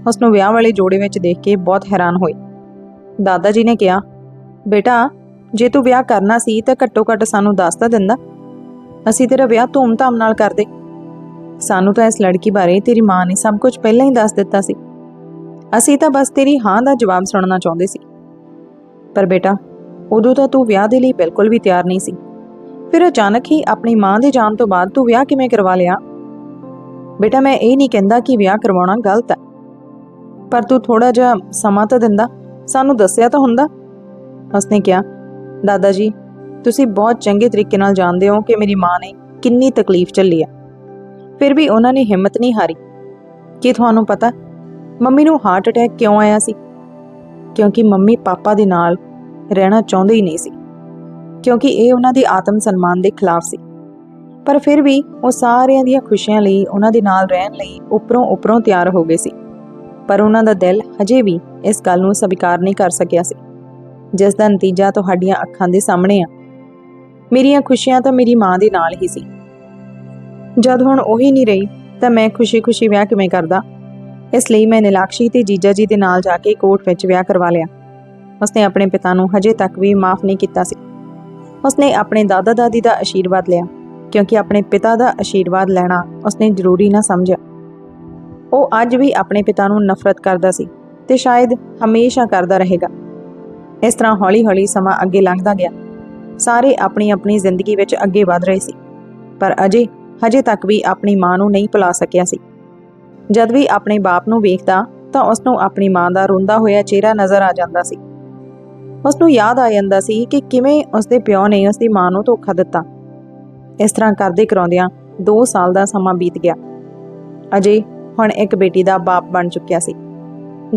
ਉਸ ਨੂੰ ਵਿਆਹ ਵਾਲੇ ਜੋੜੇ ਵਿੱਚ ਦੇਖ ਕੇ ਬਹੁਤ ਹੈਰਾਨ ਹੋਏ। ਦਾਦਾ ਜੀ ਨੇ ਕਿਹਾ, ਬੇਟਾ, ਜੇ ਤੂੰ ਵਿਆਹ ਕਰਨਾ ਸੀ ਤਾਂ ਘੱਟੋ ਘੱਟ ਸਾਨੂੰ ਦੱਸ ਤਾਂ ਦਿੰਦਾ। ਅਸੀਂ ਤੇਰਾ ਵਿਆਹ ਧੂਮ-ਧਾਮ ਨਾਲ ਕਰਦੇ। ਸਾਨੂੰ ਤਾਂ ਇਸ ਲੜਕੀ ਬਾਰੇ ਤੇਰੀ ਮਾਂ ਨੇ ਸਭ ਕੁਝ ਪਹਿਲਾਂ ਹੀ ਦੱਸ ਦਿੱਤਾ ਸੀ। ਅਸੀਂ ਤਾਂ ਬਸ ਤੇਰੀ ਹਾਂ ਦਾ ਜਵਾਬ ਸੁਣਨਾ ਚਾਹੁੰਦੇ ਸੀ। ਪਰ ਬੇਟਾ ਉਦੋਂ ਤਾਂ ਤੂੰ ਵਿਆਹ ਦੇ ਲਈ ਬਿਲਕੁਲ ਵੀ ਤਿਆਰ ਨਹੀਂ ਸੀ। ਫਿਰ ਅਚਾਨਕ ਹੀ ਆਪਣੀ ਮਾਂ ਦੇ ਜਾਣ ਤੋਂ ਬਾਅਦ ਤੂੰ ਵਿਆਹ ਕਿਵੇਂ ਕਰਵਾ ਲਿਆ? ਬੇਟਾ, ਮੈਂ ਇਹ ਨਹੀਂ ਕਹਿੰਦਾ ਕਿ ਵਿਆਹ ਕਰਵਾਉਣਾ ਗਲਤ ਹੈ। ਪਰ ਤੂੰ ਥੋੜਾ ਜਿਹਾ ਸਮਾਂ ਤਾਂ ਦਿੰਦਾ। ਸਾਨੂੰ ਦੱਸਿਆ ਤਾਂ ਹੁੰਦਾ। ਉਸਨੇ ਕਿਹਾ, ਦਾਦਾ ਜੀ, ਤੁਸੀਂ ਬਹੁਤ ਚੰਗੇ ਤਰੀਕੇ ਨਾਲ ਜਾਣਦੇ ਹੋ ਕਿ ਮੇਰੀ ਮਾਂ ਨੇ ਕਿੰਨੀ ਤਕਲੀਫ ਝੱਲੀ ਹੈ। ਫਿਰ ਵੀ ਉਹਨਾਂ ਨੇ ਹਿੰਮਤ ਨਹੀਂ ਹਾਰੀ। ਕੀ ਤੁਹਾਨੂੰ ਪਤਾ, ਮੰਮੀ ਨੂੰ ਹਾਰਟ ਅਟੈਕ ਕਿਉਂ ਆਇਆ ਸੀ? ਕਿਉਂਕਿ ਮੰਮੀ ਪਾਪਾ ਦੇ ਨਾਲ ਰਹਿਣਾ ਚਾਹੁੰਦੇ ਹੀ ਨਹੀਂ ਸੀ। ਕਿਉਂਕਿ ਇਹ ਉਹਨਾਂ ਦੇ ਆਤਮ ਸਨਮਾਨ ਦੇ ਖਿਲਾਫ ਸੀ। ਪਰ ਫਿਰ ਵੀ ਉਹ ਸਾਰਿਆਂ ਦੀਆਂ ਖੁਸ਼ੀਆਂ ਲਈ ਉਹਨਾਂ ਦੇ ਨਾਲ ਰਹਿਣ ਲਈ ਉੱਪਰੋਂ ਉੱਪਰੋਂ ਤਿਆਰ ਹੋ ਗਏ ਸੀ। ਪਰ ਉਹਨਾਂ ਦਾ ਦਿਲ ਹਜੇ ਵੀ ਇਸ ਗੱਲ ਨੂੰ ਸਵੀਕਾਰ ਨਹੀਂ ਕਰ ਸਕਿਆ ਸੀ। ਜਿਸ ਦਾ ਨਤੀਜਾ ਤੁਹਾਡੀਆਂ ਅੱਖਾਂ ਦੇ ਸਾਹਮਣੇ ਆ। ਮੇਰੀਆਂ ਖੁਸ਼ੀਆਂ ਤਾਂ ਮੇਰੀ ਮਾਂ ਦੇ ਨਾਲ ਹੀ ਸੀ। ਜਦ ਹੁਣ ਉਹੀ ਨਹੀਂ ਰਹੀ, ਤਾਂ ਮੈਂ ਖੁਸ਼ੀ-ਖੁਸ਼ੀ ਵਿਆਹ ਕਿਵੇਂ ਕਰਦਾ? ਇਸ ਲਈ ਮੈਂ ਨਿਲਾਕਸ਼ੀ ਤੇ ਜੀਜਾ ਜੀ ਦੇ ਨਾਲ ਜਾ ਕੇ ਕੋਰਟ ਵਿੱਚ ਵਿਆਹ ਕਰਵਾ ਲਿਆ। ਉਸਨੇ ਆਪਣੇ ਪਿਤਾ ਨੂੰ ਹਜੇ ਤੱਕ ਵੀ ਮਾਫ ਨਹੀਂ ਕੀਤਾ ਸੀ। ਉਸਨੇ ਆਪਣੇ ਦਾਦਾ ਦਾਦੀ ਦਾ ਆਸ਼ੀਰਵਾਦ ਲਿਆ, ਕਿਉਂਕਿ ਆਪਣੇ ਪਿਤਾ ਦਾ ਆਸ਼ੀਰਵਾਦ ਲੈਣਾ ਉਸਨੇ ਜ਼ਰੂਰੀ ਨਾ ਸਮਝਿਆ। ਉਹ ਅੱਜ ਵੀ ਆਪਣੇ ਪਿਤਾ ਨੂੰ ਨਫ਼ਰਤ ਕਰਦਾ ਸੀ ਤੇ ਸ਼ਾਇਦ ਹਮੇਸ਼ਾ ਕਰਦਾ ਰਹੇਗਾ। ਇਸ ਤਰ੍ਹਾਂ ਹੌਲੀ-ਹੌਲੀ ਸਮਾਂ ਅੱਗੇ ਲੰਘਦਾ ਗਿਆ। ਸਾਰੇ ਆਪਣੀ ਆਪਣੀ ਜ਼ਿੰਦਗੀ ਵਿੱਚ ਅੱਗੇ ਵਧ ਰਹੇ ਸੀ, ਪਰ ਅਜੇ, ਹਜੇ ਤੱਕ ਵੀ ਆਪਣੀ ਮਾਂ ਨੂੰ ਨਹੀਂ ਭੁਲਾ ਸਕਿਆ ਸੀ। ਜਦ ਵੀ ਆਪਣੇ ਬਾਪ ਨੂੰ ਵੇਖਦਾ ਤਾਂ ਉਸ ਨੂੰ ਆਪਣੀ ਮਾਂ ਦਾ ਰੋਂਦਾ ਹੋਇਆ ਚਿਹਰਾ ਨਜ਼ਰ ਆ ਜਾਂਦਾ ਸੀ। ਉਸ ਨੂੰ ਯਾਦ ਆ ਜਾਂਦਾ ਸੀ ਕਿ ਕਿਵੇਂ ਉਸ ਦੇ ਪਿਓ ਨੇ ਉਸ ਦੀ ਮਾਂ ਨੂੰ ਧੋਖਾ ਦਿੱਤਾ। ਇਸ ਤਰ੍ਹਾਂ ਕਰਦੇ ਕਰਾਉਂਦਿਆਂ 2 ਸਾਲ ਦਾ ਸਮਾਂ ਬੀਤ ਗਿਆ। ਅਜੇ ਹੁਣ ਇੱਕ ਬੇਟੀ ਦਾ ਬਾਪ ਬਣ ਚੁੱਕਿਆ ਸੀ।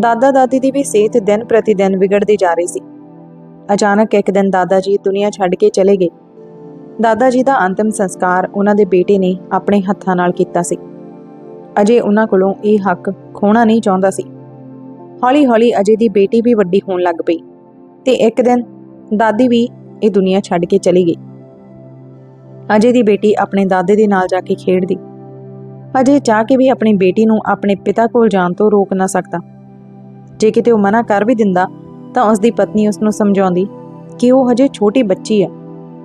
ਦਾਦਾ ਦਾਦੀ ਦੀ ਵੀ ਸਿਹਤ ਦਿਨ ਪ੍ਰਤੀ ਦਿਨ ਵਿਗੜਦੀ ਜਾ ਰਹੀ ਸੀ। ਅਚਾਨਕ ਇੱਕ ਦਿਨ ਦਾਦਾ ਜੀ ਦੁਨੀਆ ਛੱਡ ਕੇ ਚਲੇ ਗਏ। ਦਾਦਾ ਜੀ ਦਾ ਅੰਤਿਮ ਸੰਸਕਾਰ ਉਹਨਾਂ ਦੇ ਬੇਟੇ ਨੇ ਆਪਣੇ ਹੱਥਾਂ ਨਾਲ ਕੀਤਾ ਸੀ। ਅਜੇ ਉਹਨਾਂ ਕੋਲੋਂ ਇਹ ਹੱਕ ਖੋਣਾ ਨਹੀਂ ਚਾਹੁੰਦਾ ਸੀ। ਹੌਲੀ-ਹੌਲੀ ਅਜੇ ਦੀ ਬੇਟੀ ਵੀ ਵੱਡੀ ਹੋਣ ਲੱਗ ਪਈ। ਤੇ ਇੱਕ ਦਿਨ ਦਾਦੀ ਵੀ ਇਹ ਦੁਨੀਆ ਛੱਡ ਕੇ ਚਲੀ ਗਈ। ਅਜੇ ਦੀ ਬੇਟੀ ਆਪਣੇ ਦਾਦੇ ਦੇ ਨਾਲ ਜਾ ਕੇ ਖੇਡਦੀ। ਅਜੇ ਚਾਹ ਕੇ ਵੀ ਆਪਣੀ ਬੇਟੀ ਨੂੰ ਆਪਣੇ ਪਿਤਾ ਕੋਲ ਜਾਣ ਤੋਂ ਰੋਕ ਨਾ ਸਕਦਾ। ਜੇ ਕਿਤੇ ਉਹ ਮਨਾ ਕਰ ਵੀ ਦਿੰਦਾ, ਤਾਂ ਉਸ ਦੀ ਪਤਨੀ ਉਸ ਨੂੰ ਸਮਝਾਉਂਦੀ ਕਿ ਉਹ ਹਜੇ ਛੋਟੀ ਬੱਚੀ ਹੈ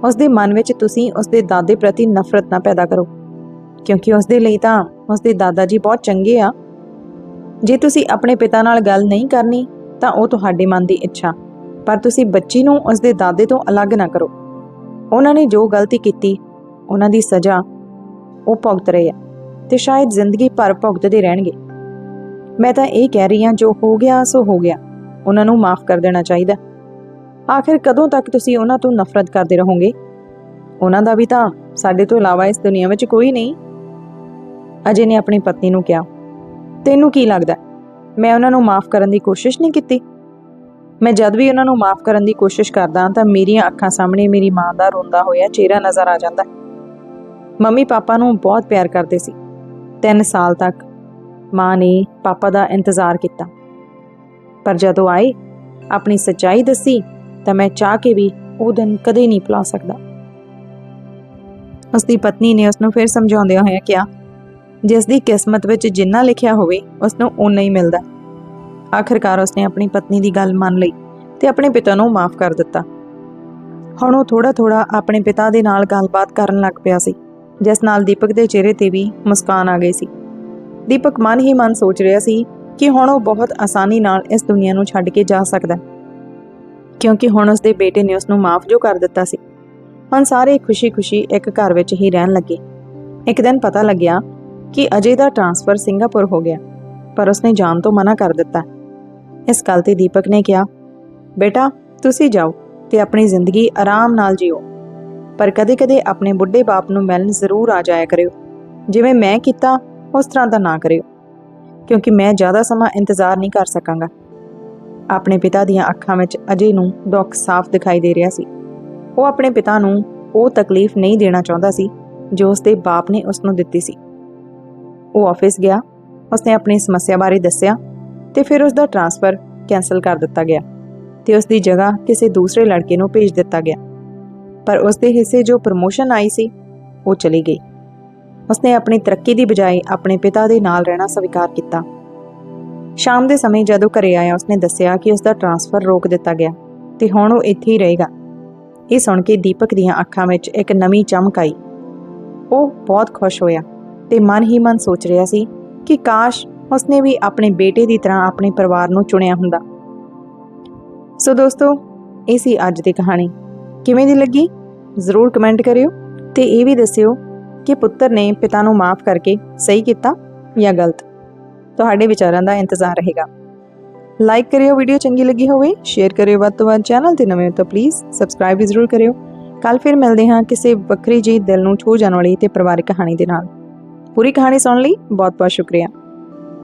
ਉਸ ਦੇ ਮਨ ਵਿੱਚ ਤੁਸੀਂ ਉਸ ਦੇ ਦਾਦੇ ਪ੍ਰਤੀ ਨਫ਼ਰਤ ਨਾ ਪੈਦਾ ਕਰੋ। ਕਿਉਂਕਿ ਉਸ ਦੇ ਲਈ ਤਾਂ ਉਸ ਦੇ ਦਾਦਾ ਜੀ ਬਹੁਤ ਚੰਗੇ ਆ। ਜੇ ਤੁਸੀਂ ਆਪਣੇ ਪਿਤਾ ਨਾਲ ਗੱਲ ਨਹੀਂ ਕਰਨੀ, ਤਾਂ ਉਹ ਤੁਹਾਡੇ ਮਨ ਦੀ ਇੱਛਾ। ਪਰ ਤੁਸੀਂ ਬੱਚੀ ਨੂੰ ਉਸਦੇ ਦਾਦੇ ਤੋਂ ਅਲੱਗ ਨਾ ਕਰੋ। ਉਹਨਾਂ ਨੇ ਜੋ ਗਲਤੀ ਕੀਤੀ, ਉਹਨਾਂ ਦੀ ਸਜ਼ਾ ਉਹ ਭੁਗਤ ਰਹੇ ਆ ਤੇ ਸ਼ਾਇਦ ਜ਼ਿੰਦਗੀ ਭਰ ਭੁਗਤਦੇ ਰਹਿਣਗੇ। ਮੈਂ ਤਾਂ ਇਹ ਕਹਿ ਰਹੀ ਹਾਂ, ਜੋ ਹੋ ਗਿਆ, ਸੋ ਹੋ ਗਿਆ। ਉਹਨਾਂ ਨੂੰ ਮਾਫ ਕਰ ਦੇਣਾ ਚਾਹੀਦਾ। ਆਖਿਰ ਕਦੋਂ ਤੱਕ ਤੁਸੀਂ ਉਹਨਾਂ ਤੋਂ ਨਫ਼ਰਤ ਕਰਦੇ ਰਹੋਗੇ? ਉਹਨਾਂ ਦਾ ਵੀ ਤਾਂ ਸਾਡੇ ਤੋਂ ਇਲਾਵਾ ਇਸ ਦੁਨੀਆ ਵਿੱਚ ਕੋਈ ਨਹੀਂ। ਅਜੇ ਨੇ ਆਪਣੀ ਪਤਨੀ ਨੂੰ ਕਿਹਾ, ਤੈਨੂੰ ਕੀ ਲੱਗਦਾ? ਮੈਂ ਉਹਨਾਂ ਨੂੰ ਮਾਫ ਕਰਨ ਦੀ ਕੋਸ਼ਿਸ਼ ਨਹੀਂ ਕੀਤੀ? ਮੈਂ ਜਦ ਵੀ ਉਹਨਾਂ ਨੂੰ ਮਾਫ ਕਰਨ ਦੀ ਕੋਸ਼ਿਸ਼ ਕਰਦਾ ਤਾਂ ਮੇਰੀਆਂ ਅੱਖਾਂ ਸਾਹਮਣੇ ਮੇਰੀ ਮਾਂ ਦਾ ਰੋਂਦਾ ਹੋਇਆ ਚਿਹਰਾ ਨਜ਼ਰ ਆ ਜਾਂਦਾ ਮੰਮੀ ਪਾਪਾ ਨੂੰ ਬਹੁਤ ਪਿਆਰ ਕਰਦੇ ਸੀ। 3 ਸਾਲ ਤੱਕ ਮਾਂ ਨੇ ਪਾਪਾ ਦਾ ਇੰਤਜ਼ਾਰ ਕੀਤਾ। ਪਰ ਜਦੋਂ ਆਏ, ਆਪਣੀ ਸੱਚਾਈ ਦੱਸੀ, ਤਾਂ ਮੈਂ ਚਾਹ ਕੇ ਵੀ ਉਹ ਦਿਨ ਕਦੇ ਨਹੀਂ ਭੁਲਾ ਸਕਦਾ। ਉਸ ਦੀ ਪਤਨੀ ਨੇ ਉਸ ਨੂੰ ਫਿਰ ਸਮਝਾਉਂਦਿਆਂ ਹੋਇਆ ਕਿਹਾ, ਜਿਸ ਦੀ ਕਿਸਮਤ ਵਿੱਚ ਜਿੰਨਾ ਲਿਖਿਆ ਹੋਵੇ ਉਸ ਨੂੰ ਓਨਾ ਹੀ ਮਿਲਦਾ ਆਖਿਰਕਾਰ ਉਸਨੇ ਆਪਣੀ ਪਤਨੀ ਦੀ ਗੱਲ ਮੰਨ ਲਈ ਤੇ ਆਪਣੇ ਪਿਤਾ ਨੂੰ ਮਾਫ ਕਰ ਦਿੱਤਾ। ਹੁਣ ਉਹ ਥੋੜਾ ਥੋੜਾ ਆਪਣੇ ਪਿਤਾ ਦੇ ਨਾਲ ਗੱਲਬਾਤ ਕਰਨ ਲੱਗ ਪਿਆ ਸੀ, ਜਿਸ ਨਾਲ ਦੀਪਕ ਦੇ ਚਿਹਰੇ ਤੇ ਵੀ ਮੁਸਕਾਨ ਆ ਗਈ ਸੀ। ਦੀਪਕ ਮਨ ਹੀ ਮਨ ਸੋਚ ਰਿਹਾ ਸੀ ਕਿ ਹੁਣ ਉਹ ਬਹੁਤ ਆਸਾਨੀ ਨਾਲ ਇਸ ਦੁਨੀਆ ਨੂੰ ਛੱਡ ਕੇ ਜਾ ਸਕਦਾ ਕਿਉਂਕਿ ਹੁਣ ਉਸਦੇ ਬੇਟੇ ਨੇ ਉਸ ਨੂੰ ਮਾਫ ਜੋ ਕਰ ਦਿੱਤਾ ਸੀ। ਹੁਣ ਸਾਰੇ ਖੁਸ਼ੀ-ਖੁਸ਼ੀ ਇੱਕ ਘਰ ਵਿੱਚ ਹੀ ਰਹਿਣ ਲੱਗੇ। ਇੱਕ ਦਿਨ ਪਤਾ ਲੱਗਿਆ ਕਿ ਅਜੇ ਦਾ ਟ੍ਰਾਂਸਫਰ ਸਿੰਗਾਪੁਰ ਹੋ ਗਿਆ, ਪਰ ਉਸਨੇ ਜਾਣ ਤੋਂ ਮਨਾ ਕਰ ਦਿੱਤਾ। ਇਸ ਗੱਲ ਤੇ ਦੀਪਕ ਨੇ ਕਿਹਾ, ਬੇਟਾ, ਤੁਸੀਂ ਜਾਓ ਤੇ ਆਪਣੀ ਜ਼ਿੰਦਗੀ ਆਰਾਮ ਨਾਲ ਜਿਓ। ਪਰ ਕਦੇ-ਕਦੇ ਆਪਣੇ ਬੁੱਢੇ ਬਾਪ ਨੂੰ ਮਿਲਣ ਜ਼ਰੂਰ ਆ ਜਾਇਆ ਕਰਿਓ। ਜਿਵੇਂ ਮੈਂ ਕੀਤਾ, ਉਸ ਤਰ੍ਹਾਂ ਦਾ ਨਾ ਕਰਿਓ, ਕਿਉਂਕਿ ਮੈਂ ਜ਼ਿਆਦਾ ਸਮਾਂ ਇੰਤਜ਼ਾਰ ਨਹੀਂ ਕਰ ਸਕਾਂਗਾ। ਆਪਣੇ ਪਿਤਾ ਦੀਆਂ ਅੱਖਾਂ ਵਿੱਚ ਅਜੇ ਨੂੰ ਦੁੱਖ ਸਾਫ਼ ਦਿਖਾਈ ਦੇ ਰਿਹਾ ਸੀ। ਉਹ ਆਪਣੇ ਪਿਤਾ ਨੂੰ ਉਹ ਤਕਲੀਫ ਨਹੀਂ ਦੇਣਾ ਚਾਹੁੰਦਾ ਸੀ, ਜੋ ਉਸਦੇ ਬਾਪ ਨੇ ਉਸ ਨੂੰ ਦਿੱਤੀ ਸੀ। ਉਹ ਆਫਿਸ ਗਿਆ, ਉਸਨੇ ਆਪਣੀ ਸਮੱਸਿਆ ਬਾਰੇ ਦੱਸਿਆ ਤੇ ਫਿਰ ਉਸ ਦਾ ਟਰਾਂਸਫਰ ਕੈਨਸਲ ਕਰ ਦਿੱਤਾ ਗਿਆ ਤੇ ਉਸ ਦੀ ਜਗ੍ਹਾ ਕਿਸੇ ਦੂਸਰੇ ਲੜਕੇ ਨੂੰ ਭੇਜ ਦਿੱਤਾ ਗਿਆ। ਪਰ ਉਸ ਦੇ ਹਿੱਸੇ ਜੋ ਪ੍ਰਮੋਸ਼ਨ ਆਈ ਸੀ, ਉਹ ਚਲੀ ਗਈ। ਉਸਨੇ ਆਪਣੀ ਤਰੱਕੀ ਦੀ ਬਜਾਏ ਆਪਣੇ ਪਿਤਾ ਦੇ ਨਾਲ ਰਹਿਣਾ ਸਵੀਕਾਰ ਕੀਤਾ। ਸ਼ਾਮ ਦੇ ਸਮੇਂ ਜਦੋਂ ਘਰੇ ਆਇਆ, ਉਸਨੇ ਦੱਸਿਆ ਕਿ ਉਸ ਦਾ ਟਰਾਂਸਫਰ ਰੋਕ ਦਿੱਤਾ ਗਿਆ ਤੇ ਹੁਣ ਉਹ ਇੱਥੇ ਹੀ ਰਹੇਗਾ। ਇਹ ਸੁਣ ਕੇ ਦੀਪਕ ਦੀਆਂ ਅੱਖਾਂ ਵਿੱਚ ਇੱਕ ਨਵੀਂ ਚਮਕ ਆਈ। ਉਹ ਬਹੁਤ ਖੁਸ਼ ਹੋਇਆ ਤੇ ਮਨ ਹੀ ਮਨ ਸੋਚ ਰਿਹਾ ਸੀ ਕਿ ਕਾਸ਼ ਉਸਨੇ ਵੀ ਆਪਣੇ ਬੇਟੇ ਦੀ ਤਰ੍ਹਾਂ ਆਪਣੇ ਪਰਿਵਾਰ ਨੂੰ ਚੁਣਿਆ ਹੁੰਦਾ। ਸੋ ਦੋਸਤੋ, ਇਹ ਸੀ ਅੱਜ ਦੀ ਕਹਾਣੀ। ਕਿਵੇਂ ਦੀ ਲੱਗੀ? ਜ਼ਰੂਰ ਕਮੈਂਟ ਕਰਿਓ ਤੇ ਇਹ ਵੀ ਦੱਸਿਓ ਕਿ ਪੁੱਤਰ ਨੇ ਪਿਤਾ ਨੂੰ ਮਾਫ ਕਰਕੇ ਸਹੀ ਕੀਤਾ ਜਾਂ ਗਲਤ। ਤੁਹਾਡੇ ਵਿਚਾਰਾਂ ਦਾ ਇੰਤਜ਼ਾਰ ਰਹੇਗਾ। ਲਾਈਕ ਕਰਿਓ, ਵੀਡੀਓ ਚੰਗੀ ਲੱਗੀ ਹੋਵੇ, ਸ਼ੇਅਰ ਕਰਿਓ ਵੱਧ ਤੋਂ ਵੱਧ ਚੈਨਲ ਤੇ ਨਵੇਂ ਹੋ ਤਾਂ ਪਲੀਜ਼ ਸਬਸਕ੍ਰਾਈਬ ਵੀ ਜ਼ਰੂਰ ਕਰਿਓ। ਕੱਲ ਫਿਰ ਮਿਲਦੇ ਹਾਂ ਕਿਸੇ ਵੱਖਰੀ ਜਿਹੀ ਦਿਲ ਨੂੰ ਛੂ ਜਾਣ ਵਾਲੀ ਤੇ ਪਰਿਵਾਰਿਕ ਕਹਾਣੀ ਦੇ ਨਾਲ। ਪੂਰੀ ਕਹਾਣੀ ਸੁਣਨ ਲਈ ਬਹੁਤ ਬਹੁਤ ਸ਼ੁਕਰੀਆ।